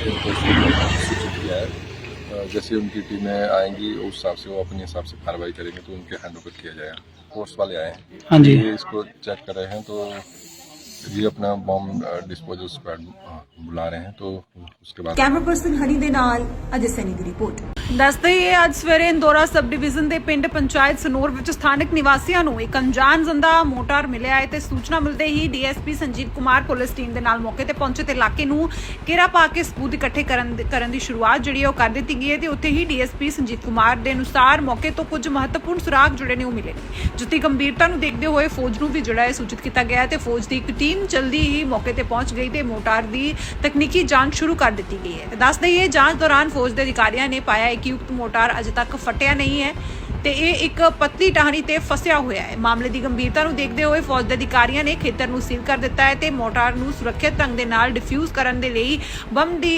[SPEAKER 2] सूचित किया है। जैसे उनकी टीमें आएँगी उस हिसाब से वो अपने हिसाब से कार्रवाई करेंगे तो उनके हैंड ओवर किया जाएगा। फोर्स वाले आए हैं।
[SPEAKER 3] हाँ जी।
[SPEAKER 2] इसको चेक कर रहे हैं तो ये अपना बॉम्ब डिस्पोजल स्क्वाड बुला रहे हैं तो उसके बाद
[SPEAKER 4] ਕੈਮਰਾ ਪਰਸਨ ਹਰੀ ਦੇ ਨਾਲ ਅਜੇ ਸੈਨੀ ਦੀ ਰਿਪੋਰਟ
[SPEAKER 1] ਦੱਸਦੇ ਹੀ ਇਹ ਅੱਜ ਸਵੇਰੇ ਇੰਦੋਰਾ ਸਬ ਡਿਵੀਜ਼ਨ ਦੇ ਪਿੰਡ ਪੰਚਾਇਤ ਸਨੋਰ ਵਿੱਚ ਸਥਾਨਕ ਨਿਵਾਸੀਆਂ ਨੂੰ ਇੱਕ ਅਣਜਾਣ ਜ਼ੰਦਾ ਮੋਟਰ ਮਿਲਿਆ ਹੈ ਤੇ ਸੂਚਨਾ ਮਿਲਦੇ ਹੀ DSP Sanjeev Kumar police team ਦੇ ਨਾਲ ਮੌਕੇ ਤੇ ਪਹੁੰਚੇ ਤੇ ਇਲਾਕੇ ਨੂੰ ਘੇਰਾ ਪਾ ਕੇ ਸਬੂਤ ਇਕੱਠੇ ਕਰਨ ਦੀ- ਕਰਨ ਦੀ ਸ਼ੁਰੂਆਤ ਜਿਹੜੀ ਹੈ ਉਹ ਕਰ ਦਿੱਤੀ ਗਈ ਹੈ ਤੇ ਉੱਥੇ ਹੀ ਡੀਐਸਪੀ ਸੰਜੀਵ ਕੁਮਾਰ ਦੇ ਅਨੁਸਾਰ ਮੌਕੇ ਤੋਂ ਕੁਝ ਮਹੱਤਵਪੂਰਨ ਸੁਰਾਗ ਜਿਹੜੇ ਨੇ ਉਹ ਮਿਲੇ ਨੇ ਜਿਸ ਦੀ ਗੰਭੀਰਤਾ ਨੂੰ ਦੇਖਦੇ ਹੋਏ ਫੌਜ ਨੂੰ ਵੀ ਜਿਹੜਾ ਹੈ ਸੂਚਿਤ ਕੀਤਾ ਗਿਆ ਹੈ ਤੇ ਫੌਜ ਦੀ ਇੱਕ ਟੀਮ ਜਲਦੀ ਹੀ ਮੌਕੇ ਤੇ ਪਹੁੰਚ ਗਈ ਤੇ ਮੋਟਾਰ ਦੀ ਤਕਨੀਕੀ ਜਾਂਚ ਸ਼ੁਰੂ ਕਰ ਦਿੱਤੀ ਗਈ ਹੈ। ਦੱਸ ਦਈਏ, ਜਾਂਚ ਦੌਰਾਨ ਫੌਜ ਦੇ ਅਧਿਕਾਰੀਆਂ ਨੇ ਪਾਇਆ ਹੈ ਕਿ ਉਕਤ ਮੋਟਾਰ ਅਜੇ ਤੱਕ ਫਟਿਆ ਨਹੀਂ ਹੈ। ਤੇ ਇਹ ਇੱਕ ਪਤਲੀ ਟਾਹਣੀ ਤੇ ਫਸਿਆ ਹੋਇਆ ਹੈ। ਮਾਮਲੇ ਦੀ ਗੰਭੀਰਤਾ ਨੂੰ ਦੇਖਦੇ ਹੋਏ ਫੌਜ ਦੇ ਅਧਿਕਾਰੀਆਂ ਨੇ ਖੇਤਰ ਨੂੰ ਸੀਲ ਕਰ ਦਿੱਤਾ ਹੈ ਤੇ ਮੋਟਾਰ ਨੂੰ ਸੁਰੱਖਿਅਤ ਢੰਗ ਦੇ ਨਾਲ ਡਿਫਿਊਜ਼ ਕਰਨ ਦੇ ਲਈ ਬੰਬ ਦੀ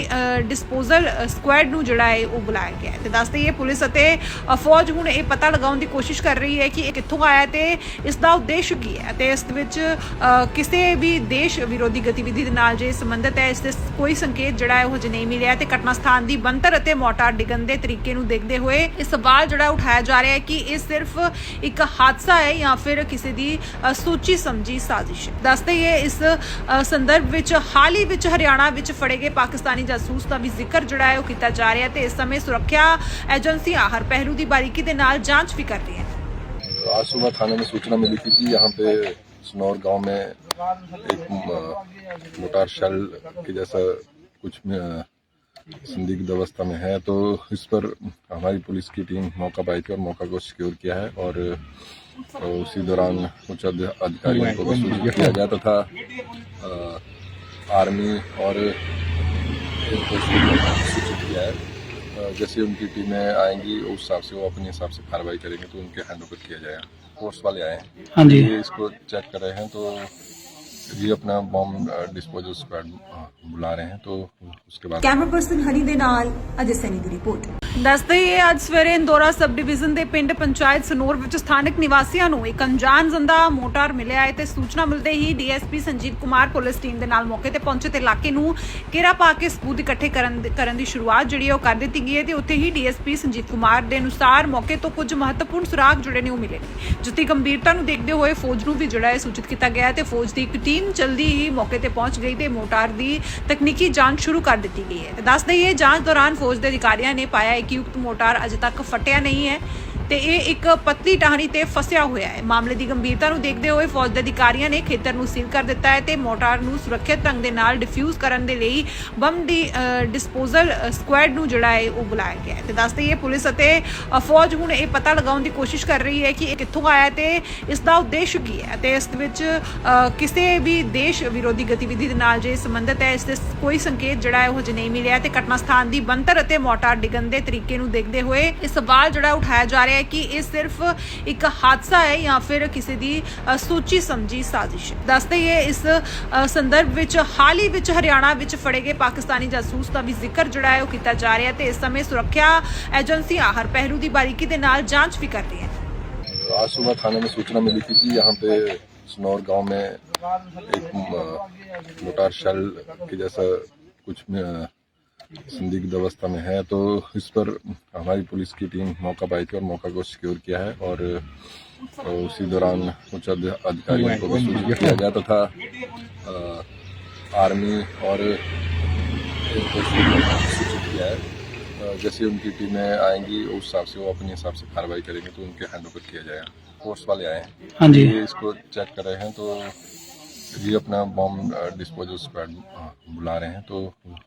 [SPEAKER 1] ਡਿਸਪੋਜ਼ਲ ਸਕੁਐਡ ਨੂੰ ਜਿਹੜਾ ਹੈ ਉਹ ਬੁਲਾਇਆ ਗਿਆ ਹੈ। ਤੇ ਦੱਸ ਦਈਏ ਪੁਲਿਸ ਅਤੇ ਫੌਜ ਹੁਣ ਇਹ ਪਤਾ ਲਗਾਉਣ ਦੀ ਕੋਸ਼ਿਸ਼ ਕਰ ਰਹੀ ਹੈ ਕਿ ਇਹ ਕਿੱਥੋਂ ਆਇਆ ਤੇ ਇਸ ਦਾ ਉਦੇਸ਼ ਕੀ ਹੈ ਤੇ ਇਸ ਵਿੱਚ ਕਿਸੇ ਵੀ ਦੇਸ਼ ਵਿਰੋਧੀ ਗਤੀਵਿਧੀ ਦੇ ਨਾਲ ਜੇ ਸੰਬੰਧਿਤ ਹੈ, ਇਸ ਦੇ ਕੋਈ ਸੰਕੇਤ ਜਿਹੜਾ ਹੈ ਉਹ ਹਜੇ ਨਹੀਂ ਮਿਲਿਆ ਤੇ ਘਟਨਾ ਸਥਾਨ ਦੀ ਬੰਤਰ ਅਤੇ ਮੋਟਾਰ ਡਿੱਗਣ ਦੇ ਤਰੀਕੇ ਨੂੰ ਦੇਖਦੇ ਹੋਏ ਇਹ ਸਵਾਲ ਜਿਹੜਾ ਉਠਾਇਆ ਜਾ ਰਿਹਾ ਹੈ ਕਿ ਇਹ ਸਿਰਫ ਇੱਕ ਹਾਦਸਾ ਹੈ ਜਾਂ ਫਿਰ ਕਿਸੇ ਦੀ ਅ, ਸੋਚੀ ਸਮਝੀ ਸਾਜ਼ਿਸ਼ ਹੈ ਦੱਸਦੇ ਹੀ ਇਸ ਅ, ਸੰਦਰਭ ਵਿੱਚ ਹਾਲ ਹੀ ਵਿੱਚ ਹਰਿਆਣਾ ਵਿੱਚ ਫੜੇ ਗਏ ਪਾਕਿਸਤਾਨੀ ਜਾਸੂਸ ਦਾ ਵੀ ਜ਼ਿਕਰ ਜਿਹੜਾ ਹੈ ਉਹ ਕੀਤਾ ਜਾ ਰਿਹਾ ਹੈ ਤੇ ਇਸ ਸਮੇਂ ਸੁਰੱਖਿਆ ਏਜੰਸੀਆਂ ਹਰ ਪਹਿਲੂ ਦੀ ਬਾਰੀਕੀ ਦੇ ਨਾਲ ਜਾਂਚ ਵੀ ਕਰ ਰਹੀਆਂ ਹਨ
[SPEAKER 2] आज सुबह थाने में सूचना मिली थी कि यहाँ पे सनौर गांव में एक म, मोटार शेल के जैसा कुछ अ, संदिग्ध अवस्था में है तो इस पर हमारी पुलिस की टीम मौका पाई थी और मौका को सिक्योर किया है और उसी दौरान उच्च अधि- अधिकारियों को भी सूचित किया गया तथा आर्मी और सूचित किया है। जैसे उनकी टीमें आएँगी उस हिसाब से वो अपने हिसाब से कार्रवाई करेंगे तो उनके हैंड ओवर किया जाएगा। फोर्स वाले आए हैं।
[SPEAKER 3] हाँ जी।
[SPEAKER 2] इसको चेक कर रहे हैं तो ये अपना बॉम्ब डिस्पोजल स्क्वाड बुला रहे हैं तो उसके बाद
[SPEAKER 4] ਕੈਮਰਾ ਪਰਸਨ ਹਰੀ ਦੇ ਨਾਲ ਅਜੇ ਸੈਨੀ ਦੀ ਰਿਪੋਰਟ
[SPEAKER 1] ਦੱਸਦੇ ਹੀ ਅੱਜ ਸਵੇਰੇ ਇੰਦੋਰਾ ਸਬ ਡਿਵੀਜ਼ਨ ਦੇ ਪਿੰਡ ਪੰਚਾਇਤ ਸਨੋਰ ਵਿੱਚ ਸਥਾਨਕ ਨਿਵਾਸੀਆਂ ਨੂੰ ਇੱਕ ਅਣਜਾਣ ਜ਼ੰਦਾ ਮੋਟਾਰ ਮਿਲਿਆ ਹੈ ਤੇ ਸੂਚਨਾ ਮਿਲਦੇ ਹੀ DSP Sanjeev Kumar police team ਦੇ ਨਾਲ ਮੌਕੇ ਤੇ ਪਹੁੰਚੇ ਤੇ ਇਲਾਕੇ ਨੂੰ ਘੇਰਾ ਪਾ ਕੇ ਸਬੂਤ ਇਕੱਠੇ ਕਰਨ ਕਰਨ ਦੀ ਸ਼ੁਰੂਆਤ ਜਿਹੜੀ ਹੈ ਉਹ ਕਰ ਦਿੱਤੀ ਗਈ ਹੈ ਤੇ ਉੱਥੇ ਹੀ ਡੀਐਸਪੀ ਸੰਜੀਵ ਕੁਮਾਰ ਦੇ ਅਨੁਸਾਰ ਮੌਕੇ ਤੋਂ ਕੁਝ ਮਹੱਤਵਪੂਰਨ ਸੁਰਾਗ ਜਿਹੜੇ ਨੇ, ਉਹ ਮਿਲੇ ਨੇ। ਜਿਸ ਦੀ ਗੰਭੀਰਤਾ ਨੂੰ ਦੇਖਦੇ ਹੋਏ ਫੌਜ ਨੂੰ ਵੀ ਜਿਹੜਾ ਹੈ ਸੂਚਿਤ ਕੀਤਾ ਗਿਆ ਹੈ ਤੇ ਫੌਜ ਦੀ ਇੱਕ ਟੀਮ ਜਲਦੀ ਹੀ ਮੌਕੇ ਤੇ ਪਹੁੰਚ ਗਈ ਤੇ ਮੋਟਾਰ ਦੀ ਤਕਨੀਕੀ ਜਾਂਚ ਸ਼ੁਰੂ ਕਰ ਦਿੱਤੀ ਗਈ ਹੈ। ਤੇ ਦੱਸ ਦਈਏ, ਜਾਂਚ ਦੌਰਾਨ ਫੌਜ ਦੇ ਅਧਿਕਾਰੀਆਂ ਨੇ ਪਾਇਆ ਹੈ ਕਿ ਅਜੇ ਤੱਕ ਫਟਿਆ ਨਹੀਂ ਹੈ। ਤੇ ਇਹ ਇੱਕ ਪਤਲੀ ਟਾਹਣੀ ਤੇ ਫਸਿਆ ਹੋਇਆ ਹੈ। ਮਾਮਲੇ ਦੀ ਗੰਭੀਰਤਾ ਨੂੰ ਦੇਖਦੇ ਹੋਏ ਫੌਜ ਦੇ ਅਧਿਕਾਰੀਆਂ ਨੇ ਖੇਤਰ ਨੂੰ ਸੀਲ ਕਰ ਦਿੱਤਾ ਹੈ ਤੇ ਮੋਟਾਰ ਨੂੰ ਸੁਰੱਖਿਅਤ ਢੰਗ ਦੇ ਨਾਲ ਡਿਫਿਊਜ਼ ਕਰਨ ਦੇ ਲਈ ਬੰਬ ਦੀ ਡਿਸਪੋਜ਼ਲ ਸਕੁਐਡ ਨੂੰ ਜਿਹੜਾ ਹੈ ਉਹ ਬੁਲਾਇਆ ਗਿਆ ਹੈ। ਤੇ ਦੱਸ ਦਈਏ ਪੁਲਿਸ ਅਤੇ ਫੌਜ ਹੁਣ ਇਹ ਪਤਾ ਲਗਾਉਣ ਦੀ ਕੋਸ਼ਿਸ਼ ਕਰ ਰਹੀ ਹੈ ਕਿ ਇਹ ਕਿੱਥੋਂ ਆਇਆ ਤੇ ਇਸ ਦਾ ਉਦੇਸ਼ ਕੀ ਹੈ ਤੇ ਇਸ ਵਿੱਚ ਅ, ਕਿਸੇ ਵੀ ਦੇਸ਼ ਵਿਰੋਧੀ ਗਤੀਵਿਧੀ ਦੇ ਨਾਲ ਜੇ ਸੰਬੰਧਿਤ ਹੈ ਇਸ ਦੇ ਕੋਈ ਸੰਕੇਤ ਜਿਹੜਾ ਹੈ ਉਹ ਹਜੇ ਨਹੀਂ ਮਿਲਿਆ ਤੇ ਘਟਨਾ ਸਥਾਨ ਦੀ ਬੰਤਰ ਅਤੇ ਮੋਟਾਰ ਡਿੱਗਣ ਦੇ ਤਰੀਕੇ ਨੂੰ ਦੇਖਦੇ ਹੋਏ ਇਹ ਸਵਾਲ ਜਿਹੜਾ ਉਠਾਇਆ ਜਾ ਰਿਹਾ ਹੈ ਕਿ ਇਹ ਸਿਰਫ ਇੱਕ ਹਾਦਸਾ ਹੈ ਜਾਂ ਫਿਰ ਕਿਸੇ ਦੀ ਅ, ਸੋਚੀ ਸਮਝੀ ਸਾਜ਼ਿਸ਼ ਹੈ ਦੱਸਦੇ ਹੀ ਇਸ ਅ, ਸੰਦਰਭ ਵਿੱਚ ਹਾਲ ਹੀ ਵਿੱਚ ਹਰਿਆਣਾ ਵਿੱਚ ਫੜੇ ਗਏ ਪਾਕਿਸਤਾਨੀ ਜਾਸੂਸ ਦਾ ਵੀ ਜ਼ਿਕਰ ਜਿਹੜਾ ਹੈ ਉਹ ਕੀਤਾ ਜਾ ਰਿਹਾ ਹੈ ਤੇ ਇਸ ਸਮੇਂ ਸੁਰੱਖਿਆ ਏਜੰਸੀਆਂ ਹਰ ਪਹਿਲੂ ਦੀ ਬਾਰੀਕੀ ਦੇ ਨਾਲ ਜਾਂਚ ਵੀ ਕਰ ਰਹੀਆਂ ਹਨ
[SPEAKER 2] आज सुबह थाने में सूचना मिली थी कि यहाँ पे सनौर गांव में एक म, मोटार शेल के जैसा कुछ अ, संदिग्ध अवस्था में है तो इस पर हमारी पुलिस की टीम मौका पाई थी और मौका को सिक्योर किया है और उसी दौरान उच्च अधि- अधिकारियों को भी सूचित किया गया तथा आर्मी और सूचित किया है। जैसे उनकी टीमें आएँगी उस हिसाब से वो अपने हिसाब से कार्रवाई करेंगे तो उनके हैंड ओवर किया जाएगा। फोर्स वाले आए हैं।
[SPEAKER 3] हाँ जी।
[SPEAKER 2] इसको चेक कर रहे हैं तो ये अपना बॉम्ब डिस्पोजल स्क्वाड बुला रहे हैं तो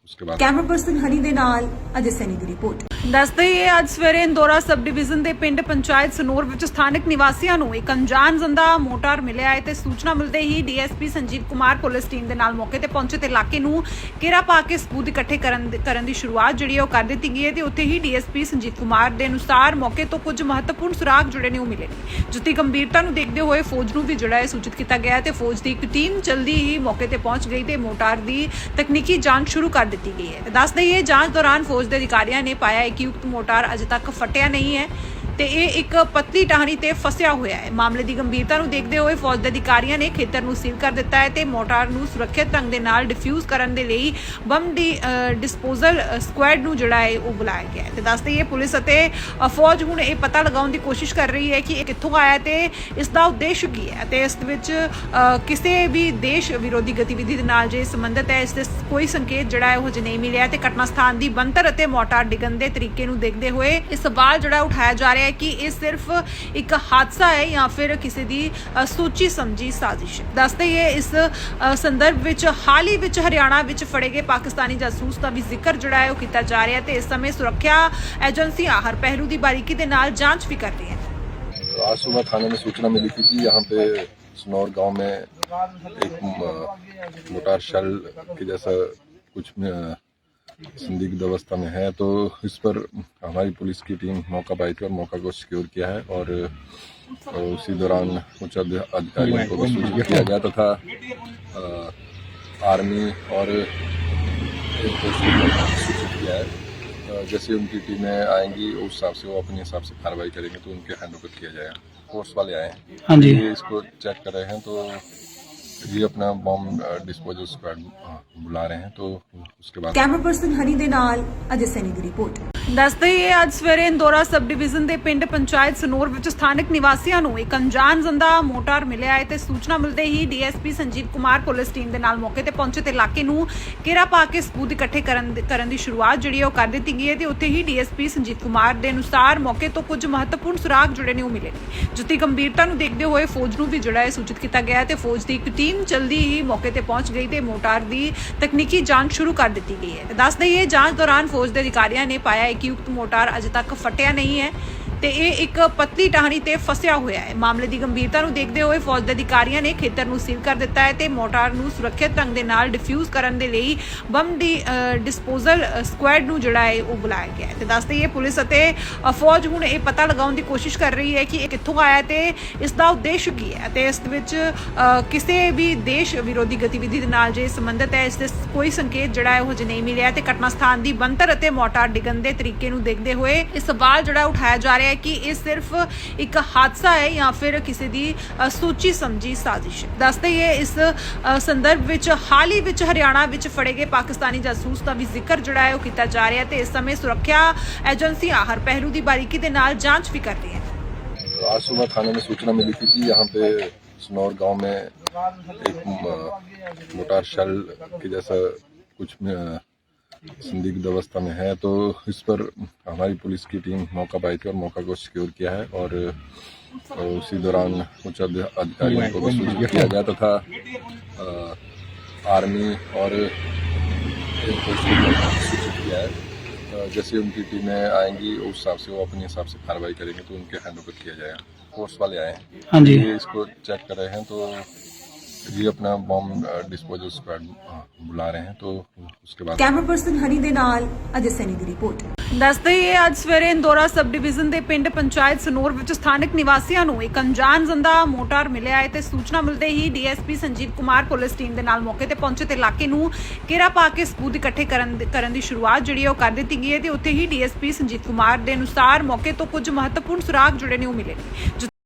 [SPEAKER 2] उसके बाद
[SPEAKER 4] ਕੈਮਰਾ ਪਰਸਨ ਹਰੀ ਦੇ ਨਾਲ ਅਜੇ ਸੈਨੀ ਦੀ ਰਿਪੋਰਟ
[SPEAKER 1] ਦੱਸਦੇ ਹੀ ਇਹ ਅੱਜ ਸਵੇਰੇ ਇੰਦੋਰਾ ਸਬ ਡਿਵੀਜ਼ਨ ਦੇ ਪਿੰਡ ਪੰਚਾਇਤ ਸਨੋਰ ਵਿੱਚ ਸਥਾਨਕ ਨਿਵਾਸੀਆਂ ਨੂੰ ਇੱਕ ਅਣਜਾਣ ਜ਼ੰਦਾ ਮੋਟਾਰ ਮਿਲਿਆ ਹੈ ਤੇ ਸੂਚਨਾ ਮਿਲਦੇ ਹੀ DSP Sanjeev Kumar police team ਦੇ ਨਾਲ ਮੌਕੇ ਤੇ ਪਹੁੰਚੇ ਤੇ ਇਲਾਕੇ ਨੂੰ ਘੇਰਾ ਪਾ ਕੇ ਸਬੂਤ ਇਕੱਠੇ ਕਰਨ ਦੇ- ਕਰਨ ਦੀ ਸ਼ੁਰੂਆਤ ਜਿਹੜੀ ਹੈ ਉਹ ਕਰ ਦਿੱਤੀ ਗਈ ਹੈ ਤੇ ਉੱਥੇ ਹੀ ਡੀਐਸਪੀ ਸੰਜੀਵ ਕੁਮਾਰ ਦੇ ਅਨੁਸਾਰ ਮੌਕੇ ਤੋਂ ਕੁਝ ਮਹੱਤਵਪੂਰਨ ਸੁਰਾਗ ਜਿਹੜੇ ਨੇ ਉਹ ਮਿਲੇ ਨੇ ਜਿਸ ਦੀ ਗੰਭੀਰਤਾ ਨੂੰ ਦੇਖਦੇ ਹੋਏ ਫੌਜ ਨੂੰ ਵੀ ਜਿਹੜਾ ਹੈ ਸੂਚਿਤ ਕੀਤਾ ਗਿਆ ਹੈ ਤੇ ਫੌਜ ਦੀ ਇੱਕ ਟੀਮ ਜਲਦੀ ਹੀ ਮੌਕੇ ਤੇ ਪਹੁੰਚ ਗਈ ਤੇ ਮੋਟਾਰ ਦੀ ਤਕਨੀਕੀ ਜਾਂਚ ਸ਼ੁਰੂ ਕਰ ਦਿੱਤੀ ਗਈ ਹੈ। ਦੱਸ ਦਈਏ, ਜਾਂਚ ਦੌਰਾਨ ਫੌਜ ਦੇ ਅਧਿਕਾਰੀਆਂ ਨੇ ਪਾਇਆ ਹੈ ਕਿ ਉਕਤ ਮੋਟਾਰ ਅਜੇ ਤੱਕ ਫਟਿਆ ਨਹੀਂ ਹੈ। ਤੇ ਇਹ ਇੱਕ ਪਤਲੀ ਟਾਹਣੀ ਤੇ ਫਸਿਆ ਹੋਇਆ ਹੈ। ਮਾਮਲੇ ਦੀ ਗੰਭੀਰਤਾ ਨੂੰ ਦੇਖਦੇ ਹੋਏ ਫੌਜ ਦੇ ਅਧਿਕਾਰੀਆਂ ਨੇ ਖੇਤਰ ਨੂੰ ਸੀਲ ਕਰ ਦਿੱਤਾ ਹੈ ਤੇ ਮੋਟਾਰ ਨੂੰ ਸੁਰੱਖਿਅਤ ਢੰਗ ਦੇ ਨਾਲ ਡਿਫਿਊਜ਼ ਕਰਨ ਦੇ ਲਈ ਬੰਬ ਦੀ ਡਿਸਪੋਜ਼ਲ ਸਕੁਐਡ ਨੂੰ ਜਿਹੜਾ ਹੈ ਉਹ ਬੁਲਾਇਆ ਗਿਆ ਹੈ। ਤੇ ਦੱਸ ਦਈਏ, ਪੁਲਿਸ ਅਤੇ ਫੌਜ ਹੁਣ ਇਹ ਪਤਾ ਲਗਾਉਣ ਦੀ ਕੋਸ਼ਿਸ਼ ਕਰ ਰਹੀ ਹੈ ਕਿ ਇਹ ਕਿੱਥੋਂ ਆਇਆ ਤੇ ਇਸ ਦਾ ਉਦੇਸ਼ ਕੀ ਹੈ ਤੇ ਇਸ ਵਿੱਚ ਕਿਸੇ ਵੀ ਦੇਸ਼ ਵਿਰੋਧੀ ਗਤੀਵਿਧੀ ਦੇ ਨਾਲ ਜੇ ਸੰਬੰਧਿਤ ਹੈ, ਇਸ ਦੇ ਕੋਈ ਸੰਕੇਤ ਜਿਹੜਾ ਹੈ ਉਹ ਹਜੇ ਨਹੀਂ ਮਿਲਿਆ ਤੇ ਘਟਨਾ ਸਥਾਨ ਦੀ ਬੰਤਰ ਅਤੇ ਮੋਟਾਰ ਡਿੱਗਣ ਦੇ ਤਰੀਕੇ ਨੂੰ ਦੇਖਦੇ ਹੋਏ ਇਹ ਸਵਾਲ ਜਿਹੜਾ ਉਠਾਇਆ ਜਾ ਰਿਹਾ ਹੈ ਕਿ ਇਹ ਸਿਰਫ ਇੱਕ ਹਾਦਸਾ ਹੈ ਜਾਂ ਫਿਰ ਕਿਸੇ ਦੀ ਅ, ਸੋਚੀ ਸਮਝੀ ਸਾਜ਼ਿਸ਼ ਹੈ ਦੱਸਦੇ ਹੀ ਇਸ ਅ, ਸੰਦਰਭ ਵਿੱਚ ਹਾਲ ਹੀ ਵਿੱਚ ਹਰਿਆਣਾ ਵਿੱਚ ਫੜੇ ਗਏ ਪਾਕਿਸਤਾਨੀ ਜਾਸੂਸ ਦਾ ਵੀ ਜ਼ਿਕਰ ਜਿਹੜਾ ਹੈ ਉਹ ਕੀਤਾ ਜਾ ਰਿਹਾ ਹੈ ਤੇ ਇਸ ਸਮੇਂ ਸੁਰੱਖਿਆ ਏਜੰਸੀਆਂ ਹਰ ਪਹਿਲੂ ਦੀ ਬਾਰੀਕੀ ਦੇ ਨਾਲ ਜਾਂਚ ਵੀ ਕਰ ਰਹੀਆਂ ਹਨ
[SPEAKER 2] आज सुबह थाने में सूचना मिली थी कि यहाँ पे सनौर गांव में एक म, मोटार शेल के जैसा कुछ अ, संदिग्ध अवस्था में है तो इस पर हमारी पुलिस की टीम मौका पाई थी और मौका को सिक्योर किया है और अ, उसी दौरान उच्च अधि- अधिकारियों को सूचित किया गया तथा आर्मी और सूचित किया है। जैसे उनकी टीमें आएँगी उस हिसाब से वो अपने हिसाब से कार्रवाई करेंगे तो उनके हैंड ओवर किया जाएगा। फोर्स वाले आए हैं।
[SPEAKER 3] हाँ जी।
[SPEAKER 2] इसको चेक कर रहे हैं तो ये अपना बॉम्ब डिस्पोजल स्क्वाड बुला रहे हैं तो उसके बाद
[SPEAKER 4] ਕੈਮਰਾ ਪਰਸਨ ਹਨੀ ਦੇ ਨਾਲ ਅਜੇ ਸੈਨੀ ਦੀ ਰਿਪੋਰਟ
[SPEAKER 1] ਦੱਸਦੇ ਹੀ ਅੱਜ ਸਵੇਰੇ ਇੰਦੋਰਾ ਸਬ ਡਿਵੀਜ਼ਨ ਦੇ ਪਿੰਡ ਪੰਚਾਇਤ ਸਨੋਰ ਵਿੱਚ ਸਥਾਨਕ ਨਿਵਾਸੀਆਂ ਨੂੰ ਇੱਕ ਅਣਜਾਣ ਜ਼ੰਦਾ ਮੋਟਾਰ ਮਿਲਿਆ ਹੈ ਤੇ ਸੂਚਨਾ ਮਿਲਦੇ ਹੀ DSP Sanjeev Kumar police team ਦੇ ਨਾਲ ਮੌਕੇ ਤੇ ਪਹੁੰਚੇ ਤੇ ਇਲਾਕੇ ਨੂੰ ਘੇਰਾ ਪਾ ਕੇ ਸਬੂਤ ਇਕੱਠੇ ਕਰਨ ਦੀ- ਕਰਨ ਦੀ ਸ਼ੁਰੂਆਤ ਜਿਹੜੀ ਉਹ ਕਰ ਦਿੱਤੀ ਗਈ ਹੈ ਤੇ ਉੱਥੇ ਹੀ ਡੀਐਸਪੀ ਸੰਜੀਵ ਕੁਮਾਰ ਦੇ ਅਨੁਸਾਰ ਮੌਕੇ ਤੋਂ ਕੁਝ ਮਹੱਤਵਪੂਰਨ ਸੁਰਾਗ ਜਿਹੜੇ ਨੇ, ਉਹ ਮਿਲੇ ਨੇ। ਜਿਸ ਗੰਭੀਰਤਾ ਨੂੰ ਦੇਖਦੇ ਹੋਏ ਫੌਜ ਨੂੰ ਵੀ ਜਿਹੜਾ ਹੈ ਸੂਚਿਤ ਕੀਤਾ ਗਿਆ ਤੇ ਫੌਜ ਦੀ ਇੱਕ ਟੀਮ ਜਲਦੀ ਹੀ ਮੌਕੇ ਤੇ ਪਹੁੰਚ ਗਈ ਤੇ ਮੋਟਾਰ ਦੀ ਤਕਨੀਕੀ ਜਾਂਚ ਸ਼ੁਰੂ ਕਰ ਦਿੱਤੀ ਗਈ ਹੈ। ਤੇ ਦੱਸ ਦਈਏ ਜਾਂਚ ਦੌਰਾਨ ਫੌਜ ਦੇ ਅਧਿਕਾਰੀਆਂ ਨੇ ਪਾਇਆ ਹੈ ਕਿ ਉਕਤ ਮੋਟਾਰ ਅਜੇ ਤੱਕ ਫਟਿਆ ਨਹੀਂ ਹੈ। ਤੇ ਇਹ ਇੱਕ ਪਤਲੀ ਟਾਹਣੀ ਤੇ ਫਸਿਆ ਹੋਇਆ ਹੈ। ਮਾਮਲੇ ਦੀ ਗੰਭੀਰਤਾ ਨੂੰ ਦੇਖਦੇ ਹੋਏ ਫੌਜ ਦੇ ਅਧਿਕਾਰੀਆਂ ਨੇ ਖੇਤਰ ਨੂੰ ਸੀਲ ਕਰ ਦਿੱਤਾ ਹੈ ਤੇ ਮੋਟਾਰ ਨੂੰ ਸੁਰੱਖਿਅਤ ਢੰਗ ਦੇ ਨਾਲ ਡਿਫਿਊਜ਼ ਕਰਨ ਦੇ ਲਈ ਬੰਬ ਦੀ ਡਿਸਪੋਜ਼ਲ ਸਕੁਐਡ ਨੂੰ ਜਿਹੜਾ ਹੈ ਉਹ ਬੁਲਾਇਆ ਗਿਆ ਹੈ। ਤੇ ਦੱਸ ਦਈਏ ਪੁਲਿਸ ਅਤੇ ਫੌਜ ਹੁਣ ਇਹ ਪਤਾ ਲਗਾਉਣ ਦੀ ਕੋਸ਼ਿਸ਼ ਕਰ ਰਹੀ ਹੈ ਕਿ ਇਹ ਕਿੱਥੋਂ ਆਇਆ ਤੇ ਇਸ ਦਾ ਉਦੇਸ਼ ਕੀ ਹੈ ਤੇ ਇਸ ਵਿੱਚ ਕਿਸੇ ਵੀ ਦੇਸ਼ ਵਿਰੋਧੀ ਗਤੀਵਿਧੀ ਦੇ ਨਾਲ ਜੇ ਸੰਬੰਧਿਤ ਹੈ, ਇਸ ਦੇ ਕੋਈ ਸੰਕੇਤ ਜਿਹੜਾ ਹੈ ਉਹ ਹਜੇ ਨਹੀਂ ਮਿਲਿਆ ਤੇ ਘਟਨਾ ਸਥਾਨ ਦੀ ਬੰਤਰ ਅਤੇ ਮੋਟਾਰ ਡਿੱਗਣ ਦੇ ਤਰੀਕੇ ਨੂੰ ਦੇਖਦੇ ਹੋਏ ਇਹ ਸਵਾਲ ਜਿਹੜਾ ਉਠਾਇਆ ਜਾ ਰਿਹਾ ਹੈ ਕਿ ਇਹ ਸਿਰਫ ਇੱਕ ਹਾਦਸਾ ਹੈ ਜਾਂ ਫਿਰ ਕਿਸੇ ਦੀ ਅ, ਸੋਚੀ ਸਮਝੀ ਸਾਜ਼ਿਸ਼ ਹੈ ਦੱਸਦੇ ਹੀ ਇਹ ਇਸ ਅ, ਸੰਦਰਭ ਵਿੱਚ ਹਾਲ ਹੀ ਵਿੱਚ ਹਰਿਆਣਾ ਵਿੱਚ ਫੜੇ ਗਏ ਪਾਕਿਸਤਾਨੀ ਜਾਸੂਸ ਦਾ ਵੀ ਜ਼ਿਕਰ ਜਿਹੜਾ ਹੈ ਉਹ ਕੀਤਾ ਜਾ ਰਿਹਾ ਹੈ ਤੇ ਇਸ ਸਮੇਂ ਸੁਰੱਖਿਆ ਏਜੰਸੀਆਂ ਹਰ ਪਹਿਲੂ ਦੀ ਬਾਰੀਕੀ ਦੇ ਨਾਲ ਜਾਂਚ ਵੀ ਕਰ ਰਹੀਆਂ ਨੇ
[SPEAKER 2] आज सुबह थाने में सूचना मिली थी कि यहाँ पे सनौर गांव में एक म, मोटार शेल के जैसा कुछ अ, संदिग्ध अवस्था में है तो इस पर हमारी पुलिस की टीम मौका पाई थी और मौका को सिक्योर किया है और उसी दौरान उच्च अधिकारियों को भी सूचित किया गया तथा आर्मी और सूचित किया है। जैसे उनकी टीमें आएँगी उस हिसाब से वो अपने हिसाब से कार्रवाई करेंगे तो उनके हैंड ओवर किया जाएगा। फोर्स वाले आए हैं।
[SPEAKER 3] हाँ जी।
[SPEAKER 2] ये इसको चेक कर रहे हैं तो ये अपना बॉम्ब डिस्पोजल स्क्वाड बुला रहे हैं तो उसके बाद
[SPEAKER 4] ਕੈਮਰਾ ਪਰਸਨ ਹਨੀ ਦੇ ਨਾਲ ਅਜੇ ਸੈਨੀ ਦੀ ਰਿਪੋਰਟ
[SPEAKER 1] ਦੱਸਦੇ ਹੀ ਇਹ ਅੱਜ ਸਵੇਰੇ ਇੰਦੋਰਾ ਸਬ ਡਿਵੀਜ਼ਨ ਦੇ ਪਿੰਡ ਪੰਚਾਇਤ ਸਨੋਰ ਵਿੱਚ ਸਥਾਨਕ ਨਿਵਾਸੀਆਂ ਨੂੰ ਇੱਕ ਅਣਜਾਣ ਜ਼ੰਦਾ ਮੋਟਾਰ ਮਿਲਿਆ ਹੈ ਤੇ ਸੂਚਨਾ ਮਿਲਦੇ ਹੀ DSP Sanjeev Kumar police team ਦੇ ਨਾਲ ਮੌਕੇ ਤੇ ਪਹੁੰਚੇ ਤੇ ਇਲਾਕੇ ਨੂੰ ਘੇਰਾ ਪਾ ਕੇ ਸਬੂਤ ਇਕੱਠੇ ਕਰਨ ਦੀ- ਕਰਨ ਦੀ ਸ਼ੁਰੂਆਤ ਜਿਹੜੀ ਹੈ ਉਹ ਕਰ ਦਿੱਤੀ ਗਈ ਹੈ ਤੇ ਉੱਥੇ ਹੀ ਡੀਐਸਪੀ ਸੰਜੀਵ ਕੁਮਾਰ ਦੇ ਅਨੁਸਾਰ ਮੌਕੇ ਤੋਂ ਕੁਝ ਮਹੱਤਵਪੂਰਨ ਸੁਰਾਗ ਜਿਹੜੇ ਨੇ ਉਹ ਮਿਲੇ ਨੇ ਜਿਸ